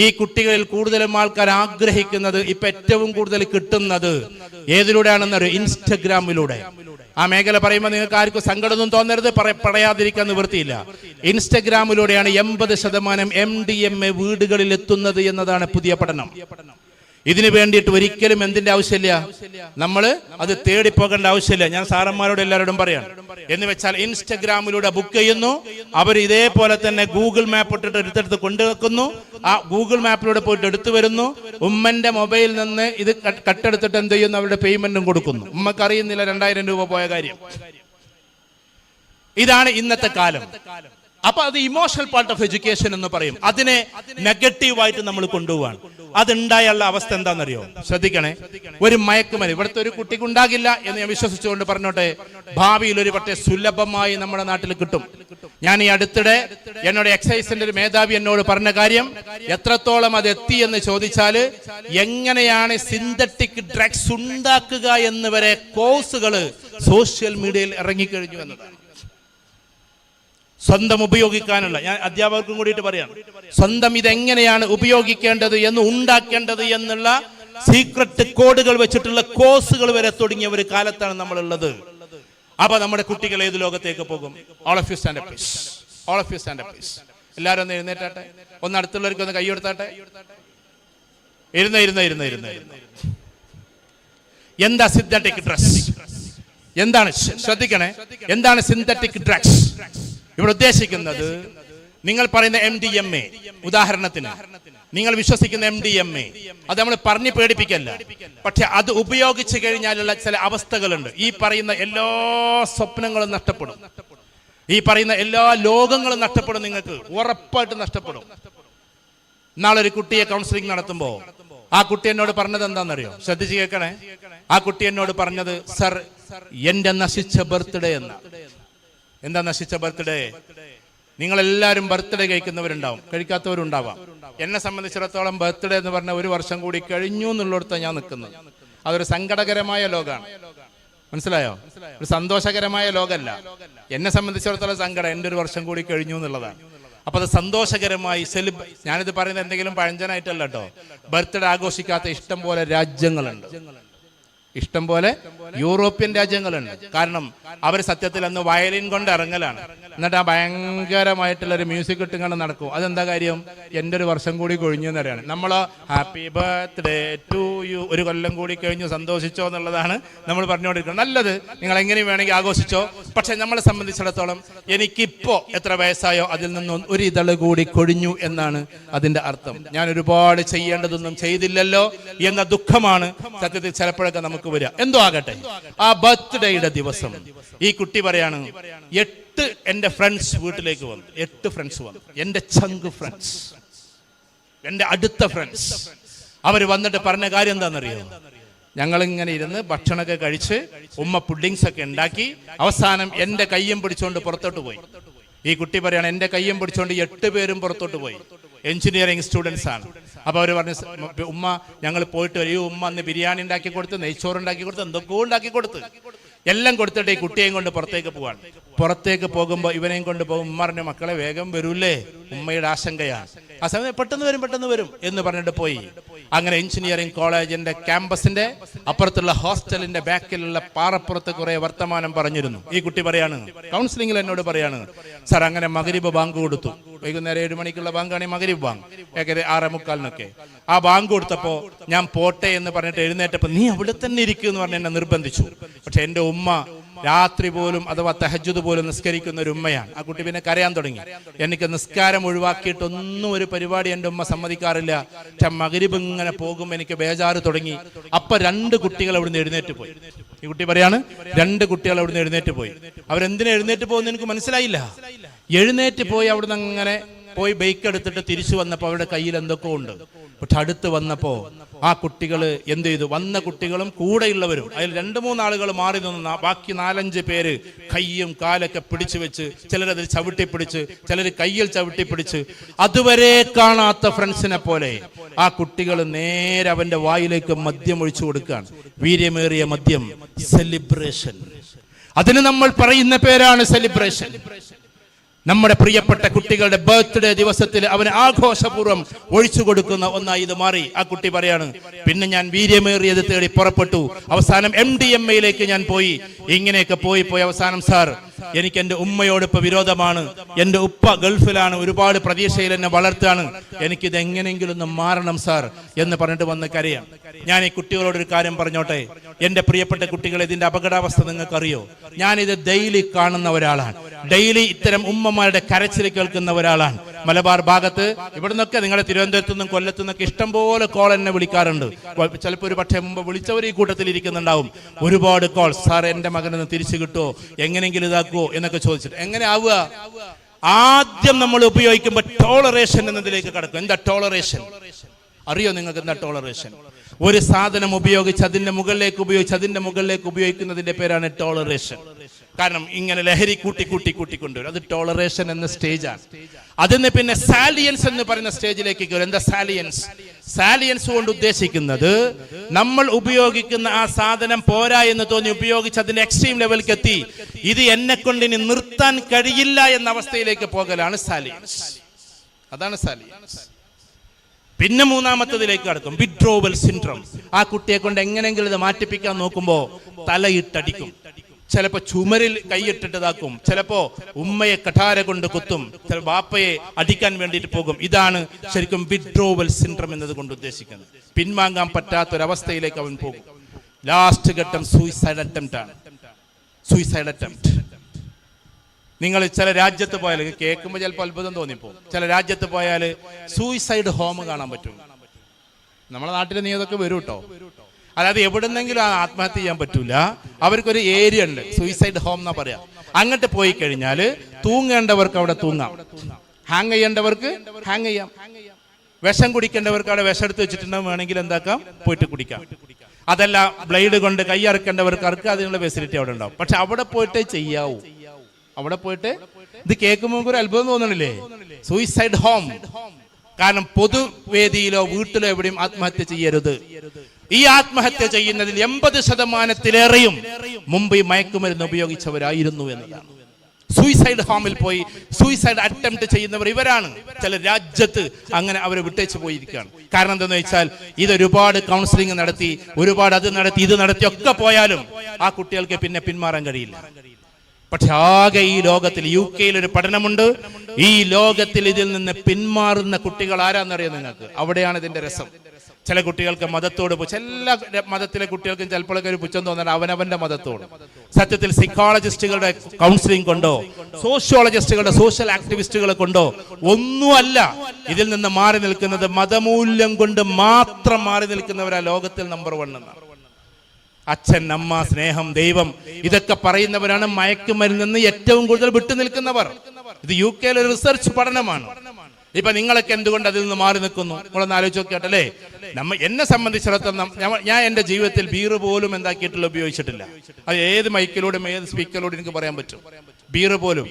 ഈ കുട്ടികളിൽ കൂടുതലും ആൾക്കാർ ആഗ്രഹിക്കുന്നത് ഇപ്പൊ ഏറ്റവും കൂടുതൽ കിട്ടുന്നത് ഏതിലൂടെയാണെന്നറിയോ? ഇൻസ്റ്റഗ്രാമിലൂടെ. ആ മേഖല പറയുമ്പോൾ നിങ്ങൾക്ക് ആർക്കും സങ്കടമൊന്നും തോന്നരുത്. പറയാതിരിക്കാൻ നിവൃത്തിയില്ല. ഇൻസ്റ്റഗ്രാമിലൂടെയാണ് എൺപത് ശതമാനം എം ഡി എം എ വീടുകളിൽ എത്തുന്നത് എന്നതാണ് പുതിയ പഠനം. ഇതിനു വേണ്ടിയിട്ട് ഒരിക്കലും എന്തിന്റെ ആവശ്യമില്ല? നമ്മൾ അത് തേടി പോകേണ്ട ആവശ്യമില്ല. ഞാൻ സാറന്മാരോട് എല്ലാവരോടും പറയാം. എന്ന് വെച്ചാൽ ഇൻസ്റ്റഗ്രാമിലൂടെ ബുക്ക് ചെയ്യുന്നു. അവർ ഇതേപോലെ തന്നെ ഗൂഗിൾ മാപ്പ് ഇട്ടിട്ട് എടുത്തെടുത്ത് കൊണ്ടുവെക്കുന്നു. ആ ഗൂഗിൾ മാപ്പിലൂടെ പോയിട്ട് എടുത്തു വരുന്നു. ഉമ്മന്റെ മൊബൈൽ നിന്ന് ഇത് കട്ട് കട്ടെടുത്തിട്ട് എന്ത് ചെയ്യുന്നു? അവരുടെ പേയ്മെന്റും കൊടുക്കുന്നു. ഉമ്മക്ക് അറിയുന്നില്ല രണ്ടായിരം രൂപ പോയ കാര്യം. ഇതാണ് ഇന്നത്തെ കാലം. അപ്പൊ അത് ഇമോഷണൽ പാർട്ട് ഓഫ് എഡ്യൂക്കേഷൻ എന്ന് പറയും. അതിനെ നെഗറ്റീവായിട്ട് നമ്മൾ കൊണ്ടുപോവാണ്. അതുണ്ടായുള്ള അവസ്ഥ എന്താണെന്നറിയോ? ശ്രദ്ധിക്കണേ. ഒരു മയക്കുമരുന്ന്. ഇവിടുത്തെ ഒരു കുട്ടിക്ക് ഉണ്ടാകില്ല എന്ന് ഞാൻ വിശ്വസിച്ചുകൊണ്ട് പറഞ്ഞോട്ടെ. ഭാവിയിൽ ഒരു പക്ഷേ സുലഭമായി നമ്മുടെ നാട്ടിൽ കിട്ടും. ഞാൻ ഈ അടുത്തിടെ എന്നോട് എക്സൈസിന്റെ ഒരു മേധാവി എന്നോട് പറഞ്ഞ കാര്യം എത്രത്തോളം അത് എത്തി എന്ന് ചോദിച്ചാൽ എങ്ങനെയാണ് സിന്തറ്റിക് ഡ്രഗ്സ് ഉണ്ടാക്കുക എന്ന് വരെ കോഴ്സുകൾ സോഷ്യൽ മീഡിയയിൽ ഇറങ്ങിക്കഴിഞ്ഞു എന്നതാണ്. സ്വന്തം ഉപയോഗിക്കാനുള്ള. ഞാൻ അധ്യാപകർക്കും കൂടിയിട്ട് പറയാം. സ്വന്തം ഇതെങ്ങനെയാണ് ഉപയോഗിക്കേണ്ടത് എന്ന് ഉണ്ടാക്കേണ്ടത് എന്നുള്ള സീക്രട്ട് കോഡുകൾ വെച്ചിട്ടുള്ള കോഴ്സുകൾ വരെ തുടങ്ങിയ ഒരു കാലത്താണ് നമ്മളുള്ളത്. അപ്പൊ നമ്മുടെ കുട്ടികൾ ഏത് ലോകത്തേക്ക് പോകും? All of you stand please all of you stand please എല്ലാവരും ഒന്ന് എഴുന്നേറ്റാട്ടെ. ഒന്ന് അടുത്തുള്ളവർക്ക് ഒന്ന് കൈ കൊടുത്താട്ടെ ഇരുന്ന് ഇരുന്ന് ഇരുന്ന് ഇരുന്ന് ഇരുന്ന്. എന്താ സിന്തറ്റിക് ഡ്രസ് എന്താണ്? ശ്രദ്ധിക്കണേ. എന്താണ് സിന്തറ്റിക് ഡ്രഗ്സ് ഇവിടെ ഉദ്ദേശിക്കുന്നത് നിങ്ങൾ പറയുന്ന എം ഡി എം എ ഉദാഹരണത്തിന്. നിങ്ങൾ വിശ്വസിക്കുന്ന എം ഡി എം എ അത് നമ്മൾ പറഞ്ഞു പേടിപ്പിക്കല്ല. പക്ഷെ അത് ഉപയോഗിച്ചു കഴിഞ്ഞാലുള്ള ചില അവസ്ഥകളുണ്ട്. ഈ പറയുന്ന എല്ലാ സ്വപ്നങ്ങളും നഷ്ടപ്പെടും. ഈ പറയുന്ന എല്ലാ ലോകങ്ങളും നഷ്ടപ്പെടും നിങ്ങൾക്ക്. ഉറപ്പായിട്ട് നഷ്ടപ്പെടും. നാളെ ഒരു കുട്ടിയെ കൗൺസിലിംഗ് നടത്തുമ്പോൾ ആ കുട്ടി എന്നോട് പറഞ്ഞത് എന്താണെന്നറിയോ? ശ്രദ്ധിച്ച് കേൾക്കണേ. ആ കുട്ടി എന്നോട് പറഞ്ഞത് സർ എന്റെ നശിച്ച ബർത്ത്ഡേ എന്ന. എന്താ നശിച്ച ബർത്ത്ഡേ? നിങ്ങൾ എല്ലാവരും ബർത്ത്ഡേ കഴിക്കുന്നവരുണ്ടാവും. കഴിക്കാത്തവരുണ്ടാവാം. എന്നെ സംബന്ധിച്ചിടത്തോളം ബർത്ത്ഡേ എന്ന് പറഞ്ഞ ഒരു വർഷം കൂടി കഴിഞ്ഞു എന്നുള്ളിടത്താണ് ഞാൻ നിൽക്കുന്നത് അതൊരു സങ്കടകരമായ ലോകമാണ്. മനസ്സിലായോ? ഒരു സന്തോഷകരമായ ലോകമല്ല. എന്നെ സംബന്ധിച്ചിടത്തോളം സങ്കടം എന്റെ ഒരു വർഷം കൂടി കഴിഞ്ഞു എന്നുള്ളതാണ്. അപ്പൊ അത് സന്തോഷകരമായി സെലിബ് ഞാനിത് പറയുന്നത് എന്തെങ്കിലും പഴഞ്ചനായിട്ടല്ല കേട്ടോ. ബർത്ത്ഡേ ആഘോഷിക്കാത്ത ഇഷ്ടം പോലെ രാജ്യങ്ങളുണ്ട്. ഇഷ്ടം പോലെ യൂറോപ്യൻ രാജ്യങ്ങളുണ്ട്. കാരണം അവർ സത്യത്തിൽ അന്ന് വയലിൻ കൊണ്ട് ഇറങ്ങലാണ്. എന്നിട്ട് ആ ഭയങ്കരമായിട്ടുള്ള ഒരു മ്യൂസിക് ഇട്ടുകൊണ്ട് നടക്കും. അതെന്താ കാര്യം? എന്റെ ഒരു വർഷം കൂടി കൊഴിഞ്ഞു എന്നറിയാണ്. നമ്മൾ ഹാപ്പി ബർത്ത്ഡേ ടു യു ഒരു കൊല്ലം കൂടി കഴിഞ്ഞു സന്തോഷിച്ചോ എന്നുള്ളതാണ് നമ്മൾ പറഞ്ഞുകൊണ്ടിരിക്കുന്നത്. നല്ലത്. നിങ്ങൾ എങ്ങനെയും വേണമെങ്കിൽ ആഘോഷിച്ചോ. പക്ഷെ നമ്മളെ സംബന്ധിച്ചിടത്തോളം എനിക്കിപ്പോ എത്ര വയസ്സായോ അതിൽ നിന്നും ഒരു ഇതൾ കൂടി കൊഴിഞ്ഞു എന്നാണ് അതിന്റെ അർത്ഥം. ഞാൻ ഒരുപാട് ചെയ്യേണ്ടതൊന്നും ചെയ്തില്ലല്ലോ എന്ന ദുഃഖമാണ് സത്യത്തിൽ ചിലപ്പോഴൊക്കെ നമുക്ക് വരിക. എന്തോ ആകട്ടെ? ആ ബർത്ത്ഡേയുടെ ദിവസം. ഈ കുട്ടി പറയാണ് എട്ട് എന്റെ ഫ്രണ്ട്സ് വീട്ടിലേക്ക് വന്നു. എട്ട് ഫ്രണ്ട്സ് വന്നു. എന്റെ ചങ്ക് ഫ്രണ്ട്സ് എന്റെ അടുത്ത ഫ്രണ്ട്സ് അവർ വന്നിട്ട് പറഞ്ഞ കാര്യം എന്താണെന്നറിയോ? ഞങ്ങളിങ്ങനെ ഇരുന്ന് ഭക്ഷണമൊക്കെ കഴിച്ച് ഉമ്മ പുഡിങ്സ് ഒക്കെ ഉണ്ടാക്കി അവസാനം എന്റെ കയ്യും പിടിച്ചുകൊണ്ട് പുറത്തോട്ട് പോയി. ഈ കുട്ടി പറയാണ് എന്റെ കയ്യും പിടിച്ചുകൊണ്ട് എട്ട് പേരും പുറത്തോട്ട് പോയി. എഞ്ചിനീയറിംഗ് സ്റ്റുഡൻസ് ആണ്. അപ്പോൾ അവർ പറഞ്ഞു ഉമ്മ- ഞങ്ങൾ പോയിട്ട് ഈ ഉമ്മ അന്ന് ബിരിയാണി ഉണ്ടാക്കി കൊടുത്ത് നെയ്ച്ചോറ് ഉണ്ടാക്കി കൊടുത്ത് എന്തൊക്കെയോ ഉണ്ടാക്കി കൊടുത്ത്. എല്ലാം കൊടുത്തിട്ട് ഈ കുട്ടിയെയും കൊണ്ട് പുറത്തേക്ക് പോവാണ്. പുറത്തേക്ക് പോകുമ്പോൾ ഇവനെയും കൊണ്ട് പോകും. ഉമ്മ മക്കളെ വേഗം വരൂല്ലേ ഉമ്മയുടെ ആശങ്കയാ. ആ സമയത്ത് പെട്ടെന്ന് വരും പെട്ടെന്ന് വരും എന്ന് പറഞ്ഞിട്ട് പോയി. അങ്ങനെ എഞ്ചിനീയറിംഗ് കോളേജിന്റെ ക്യാമ്പസിന്റെ അപ്പുറത്തുള്ള ഹോസ്റ്റലിന്റെ ബാക്കിലുള്ള പാറപ്പുറത്ത് കുറെ വർത്തമാനം പറഞ്ഞിരുന്നു. ഈ കുട്ടി പറയാണ് കൗൺസിലിംഗിൽ എന്നോട് പറയാണ് സാർ അങ്ങനെ മകരീബ് ബാങ്ക് കൊടുത്തു. വൈകുന്നേരം ഏഴ് മണിക്കുള്ള ബാങ്കാണ് ഈ മകരീബ് ബാങ്ക്. ഏകദേശം ആറേ മുക്കാലിനൊക്കെ. ആ ബാങ്ക് കൊടുത്തപ്പോ ഞാൻ പോട്ടെ എന്ന് പറഞ്ഞിട്ട് എഴുന്നേറ്റപ്പോ നീ അവിടെ തന്നെ ഇരിക്കും എന്ന് പറഞ്ഞ് എന്നെ നിർബന്ധിച്ചു. പക്ഷെ എന്റെ ഉമ്മ രാത്രി പോലും അഥവാ തെഹജുദ് പോലും നിസ്കരിക്കുന്ന ഒരു ഉമ്മയാണ്. ആ കുട്ടി പിന്നെ കരയാൻ തുടങ്ങി. എനിക്ക് നിസ്കാരം ഒഴിവാക്കിയിട്ടൊന്നും ഒരു പരിപാടി എന്റെ ഉമ്മ സമ്മതിക്കാറില്ല. മകരിബ് ഇങ്ങനെ പോകും എനിക്ക് ബേജാറ് തുടങ്ങി. അപ്പൊ രണ്ട് കുട്ടികൾ അവിടുന്ന് എഴുന്നേറ്റ് പോയി. ഈ കുട്ടി പറയാണ് രണ്ട് കുട്ടികൾ അവിടുന്ന് എഴുന്നേറ്റ് പോയി. അവരെന്തിനു എഴുന്നേറ്റ് പോകുന്ന എനിക്ക് മനസ്സിലായില്ല. എഴുന്നേറ്റ് പോയി അവിടുന്ന് അങ്ങനെ പോയി ബൈക്ക് എടുത്തിട്ട് തിരിച്ചു വന്നപ്പോൾ അവരുടെ കയ്യിൽ എന്തൊക്കെ ഉണ്ട്. പക്ഷെ അടുത്ത് വന്നപ്പോ ആ കുട്ടികൾ എന്ത് ചെയ്തു? വന്ന കുട്ടികളും കൂടെയുള്ളവരും. അതിൽ രണ്ട് മൂന്നാളുകൾ മാറി നിന്ന ബാക്കി നാലഞ്ച് പേര് കയ്യും കാലൊക്കെ പിടിച്ചു വെച്ച് ചിലരതിൽ ചവിട്ടി പിടിച്ച് ചിലർ കയ്യിൽ ചവിട്ടി പിടിച്ച്. അതുവരെ കാണാത്ത ഫ്രണ്ട്സിനെ പോലെ ആ കുട്ടികൾ നേരെ അവന്റെ വായിലേക്ക് മദ്യം ഒഴിച്ചു കൊടുക്കുകയാണ്. വീര്യമേറിയ മദ്യം സെലിബ്രേഷൻ അതിന് നമ്മൾ പറയുന്ന പേരാണ് സെലിബ്രേഷൻ നമ്മുടെ പ്രിയപ്പെട്ട കുട്ടികളുടെ ബർത്ത്ഡേ ദിവസത്തിൽ അവന് ആഘോഷപൂർവം ഒഴിച്ചു കൊടുക്കുന്ന ഒന്നായി ഇത് മാറി. ആ കുട്ടി പറയാണ് പിന്നെ ഞാൻ വീര്യമേറിയത് തേടി പുറപ്പെട്ടു. അവസാനം എം ഡി എം എയിലേക്ക് ഞാൻ പോയി. ഇങ്ങനെയൊക്കെ പോയി പോയി അവസാനം സാർ എനിക്ക് എന്റെ ഉമ്മയോട് ഇപ്പൊ വിരോധമാണ്. എന്റെ ഉപ്പ ഗൾഫിലാണ് ഒരുപാട് പ്രതീക്ഷയിൽ എന്നെ വളർത്താണ് എനിക്കിത് എങ്ങനെയെങ്കിലും ഒന്ന് മാറണം സാർ എന്ന് പറഞ്ഞിട്ട് വന്ന് കരയാം. ഞാൻ ഈ കുട്ടികളോടൊരു കാര്യം പറഞ്ഞോട്ടെ? എന്റെ പ്രിയപ്പെട്ട കുട്ടികൾ ഇതിന്റെ അപകടാവസ്ഥ നിങ്ങൾക്കറിയോ? ഞാനിത് ഡെയിലി കാണുന്ന ഒരാളാണ്. ഡെയിലി ഇത്തരം ഉമ്മമാരുടെ കരച്ചിൽ കേൾക്കുന്ന ഒരാളാണ്. മലബാർ ഭാഗത്ത് ഇവിടെ നിന്നൊക്കെ നിങ്ങളുടെ തിരുവനന്തപുരത്തു നിന്നും കൊല്ലത്തു നിന്നൊക്കെ ഇഷ്ടംപോലെ കോൾ എന്നെ വിളിക്കാറുണ്ട്. ചിലപ്പോൾ ഒരു പക്ഷേ മുമ്പ് വിളിച്ചവർ ഈ കൂട്ടത്തിൽ ഇരിക്കുന്നുണ്ടാവും. ഒരുപാട് കോൾ സാർ എന്റെ മകനെന്ന് തിരിച്ചു കിട്ടുമോ എങ്ങനെയെങ്കിലും ഇതാക്കുമോ എന്നൊക്കെ ചോദിച്ചിട്ട് എങ്ങനെ ആവുക? ആദ്യം നമ്മൾ ഉപയോഗിക്കുമ്പോൾ ടോളറേഷൻ എന്നതിലേക്ക് കടക്കും എന്താ ടോളറേഷൻ അറിയോ നിങ്ങൾക്ക് എന്താ ടോളറേഷൻ ഒരു സാധനം ഉപയോഗിച്ച് അതിന്റെ മുകളിലേക്ക് ഉപയോഗിച്ച് അതിന്റെ മുകളിലേക്ക് ഉപയോഗിക്കുന്നതിന്റെ പേരാണ് ടോളറേഷൻ കാരണം ഇങ്ങനെ ലഹരി കൂട്ടി കൂട്ടി കൂട്ടി കൊണ്ടുവരും. അത് ടോളറേഷൻ എന്ന സ്റ്റേജാണ് അതിന് പിന്നെ സാലിയൻസ് എന്ന് പറയുന്ന സ്റ്റേജിലേക്ക് കയറും എന്താ സാലിയൻസ് സാലിയൻസ് കൊണ്ട് ഉദ്ദേശിക്കുന്നത് നമ്മൾ ഉപയോഗിക്കുന്ന ആ സാധനം പോരാ എന്ന് തോന്നി ഉപയോഗിച്ച് അതിന്റെ എക്സ്ട്രീം ലെവലിലേക്ക് എത്തി. ഇത് എന്നെ കൊണ്ട് ഇനി നിർത്താൻ കഴിയില്ല എന്ന അവസ്ഥയിലേക്ക് പോകലാണ് സാലിയൻസ് അതാണ് സാലിയൻസ് പിന്നെ മൂന്നാമത്തതിലേക്ക് കടക്കും. വിഡ്രോവൽ സിൻഡ്രം ആ കുട്ടിയെ കൊണ്ട് എങ്ങനെയെങ്കിലും ഇത് മാറ്റിപ്പിക്കാൻ നോക്കുമ്പോൾ തലയിട്ടടിക്കും. ചിലപ്പോ ചുമരിൽ കൈയിട്ടിട്ടതാക്കും. ചിലപ്പോ ഉമ്മയെ കഠാര കൊണ്ട് കുത്തും. ചില വാപ്പയെ അടിക്കാൻ വേണ്ടിയിട്ട് പോകും. ഇതാണ് ശരിക്കും വിഡ്രോവൽ സിൻഡ്രം എന്നത് കൊണ്ട് ഉദ്ദേശിക്കുന്നത്. പിൻവാങ്ങാൻ പറ്റാത്തൊരവസ്ഥയിലേക്ക് അവൻ പോകും. ലാസ്റ്റ് ഘട്ടം സൂയിസൈഡ് അറ്റംപ്റ്റ് ആണ്. സൂയിസൈഡ് അറ്റംപ്റ്റ് നിങ്ങൾ ചില രാജ്യത്ത് പോയാൽ കേൾക്കുമ്പോൾ ചിലപ്പോൾ അത്ഭുതം തോന്നിപ്പോ ചില രാജ്യത്ത് പോയാൽ സൂയിസൈഡ് ഹോം കാണാൻ പറ്റും. നമ്മുടെ നാട്ടിൽ നീ അതൊക്കെ വരൂട്ടോ എവിടെന്നെങ്കിലും ആ ആത്മഹത്യ ചെയ്യാൻ പറ്റൂല. അവർക്കൊരു ഏരിയ ഉണ്ട്. സൂയിസൈഡ് ഹോം എന്നാ പറയാ. അങ്ങോട്ട് പോയി കഴിഞ്ഞാൽ തൂങ്ങേണ്ടവർക്ക് അവിടെ തൂങ്ങാം. ഹാങ് ചെയ്യേണ്ടവർക്ക് ഹാങ് ചെയ്യാം. വിഷം കുടിക്കേണ്ടവർക്ക് അവിടെ വിഷം എടുത്ത് വെച്ചിട്ടുണ്ടെങ്കിൽ വേണമെങ്കിൽ എന്താക്കാം? പോയിട്ട് കുടിക്കാം. അതല്ല ബ്ലേഡ് കൊണ്ട് കൈ അറുക്കേണ്ടവർക്ക് അറുക്കുക അതിനുള്ള ഫെസിലിറ്റി അവിടെ ഉണ്ടാവും. പക്ഷെ അവിടെ പോയിട്ടേ ചെയ്യാവൂ. അവിടെ പോയിട്ട് ഇത് കേൾക്കുമ്പോൾ ഒരു അത്ഭുതം തോന്നണില്ലേ? സൂയിസൈഡ് ഹോം കാരണം പൊതുവേദിയിലോ വീട്ടിലോ എവിടെയും ആത്മഹത്യ ചെയ്യരുത്. ഈ ആത്മഹത്യ ചെയ്യുന്നതിൽ എൺപത് ശതമാനത്തിലേറെയും മുമ്പ് ഈ മയക്കുമരുന്ന് ഉപയോഗിച്ചവരായിരുന്നു എന്നതാണ്. സൂയിസൈഡ് ഹോമിൽ പോയി സൂയിസൈഡ് അറ്റംപ്റ്റ് ചെയ്യുന്നവർ ഇവരാണ്. ചില രാജ്യത്ത് അങ്ങനെ അവരെ വിട്ടേച്ച് പോയിരിക്കുകയാണ്. കാരണം എന്താണെന്ന് വെച്ചാൽ ഇത് ഒരുപാട് കൗൺസിലിംഗ് നടത്തി ഒരുപാട് അത് നടത്തി ഇത് നടത്തി ഒക്കെ പോയാലും ആ കുട്ടികൾക്ക് പിന്നെ പിന്മാറാൻ കഴിയില്ല. പക്ഷെ ആകെ ഈ ലോകത്തിൽ യു കെയിൽ ഒരു പഠനമുണ്ട്. ഈ ലോകത്തിൽ ഇതിൽ നിന്ന് പിന്മാറുന്ന കുട്ടികൾ ആരാന്നറിയാം നിങ്ങൾക്ക്? അവിടെയാണ് ഇതിന്റെ രസം. ചില കുട്ടികൾക്ക് മതത്തോട് എല്ലാ മതത്തിലെ കുട്ടികൾക്കും ചിലപ്പോഴൊക്കെ ഒരു പുച്ഛം തോന്നണം അവനവന്റെ മതത്തോട്. സത്യത്തിൽ സൈക്കോളജിസ്റ്റുകളുടെ കൗൺസിലിംഗ് കൊണ്ടോ സോഷ്യോളജിസ്റ്റുകളുടെ സോഷ്യൽ ആക്ടിവിസ്റ്റുകളെ കൊണ്ടോ ഒന്നുമല്ല ഇതിൽ നിന്ന് മാറി നിൽക്കുന്നത് മതമൂല്യം കൊണ്ട് മാത്രം മാറി നിൽക്കുന്നവരാ ലോകത്തിൽ നമ്പർ വൺ എന്നാണ് അച്ഛൻ അമ്മ സ്നേഹം ദൈവം ഇതൊക്കെ പറയുന്നവരാണ് മയക്കുമരുന്നെന്ന് ഏറ്റവും കൂടുതൽ വിട്ടു നിൽക്കുന്നവർ. ഇത് യു കെയിലെ റിസർച്ച് പഠനമാണ്. ഇപ്പൊ നിങ്ങളൊക്കെ എന്തുകൊണ്ട് അതിൽ നിന്ന് മാറി നിൽക്കുന്നു? നിങ്ങളൊന്ന് ആലോചിച്ച് നോക്കിയാട്ടല്ലേ നമ്മ എന്നെ സംബന്ധിച്ചിടത്തോളം ഞാൻ എന്റെ ജീവിതത്തിൽ ബീർ പോലും എന്താക്കിയിട്ടുള്ള ഉപയോഗിച്ചിട്ടില്ല. അത് ഏത് മൈക്കിലൂടെയും ഏത് സ്പീക്കറിലൂടെ എനിക്ക് പറയാൻ പറ്റും. ബീർ പോലും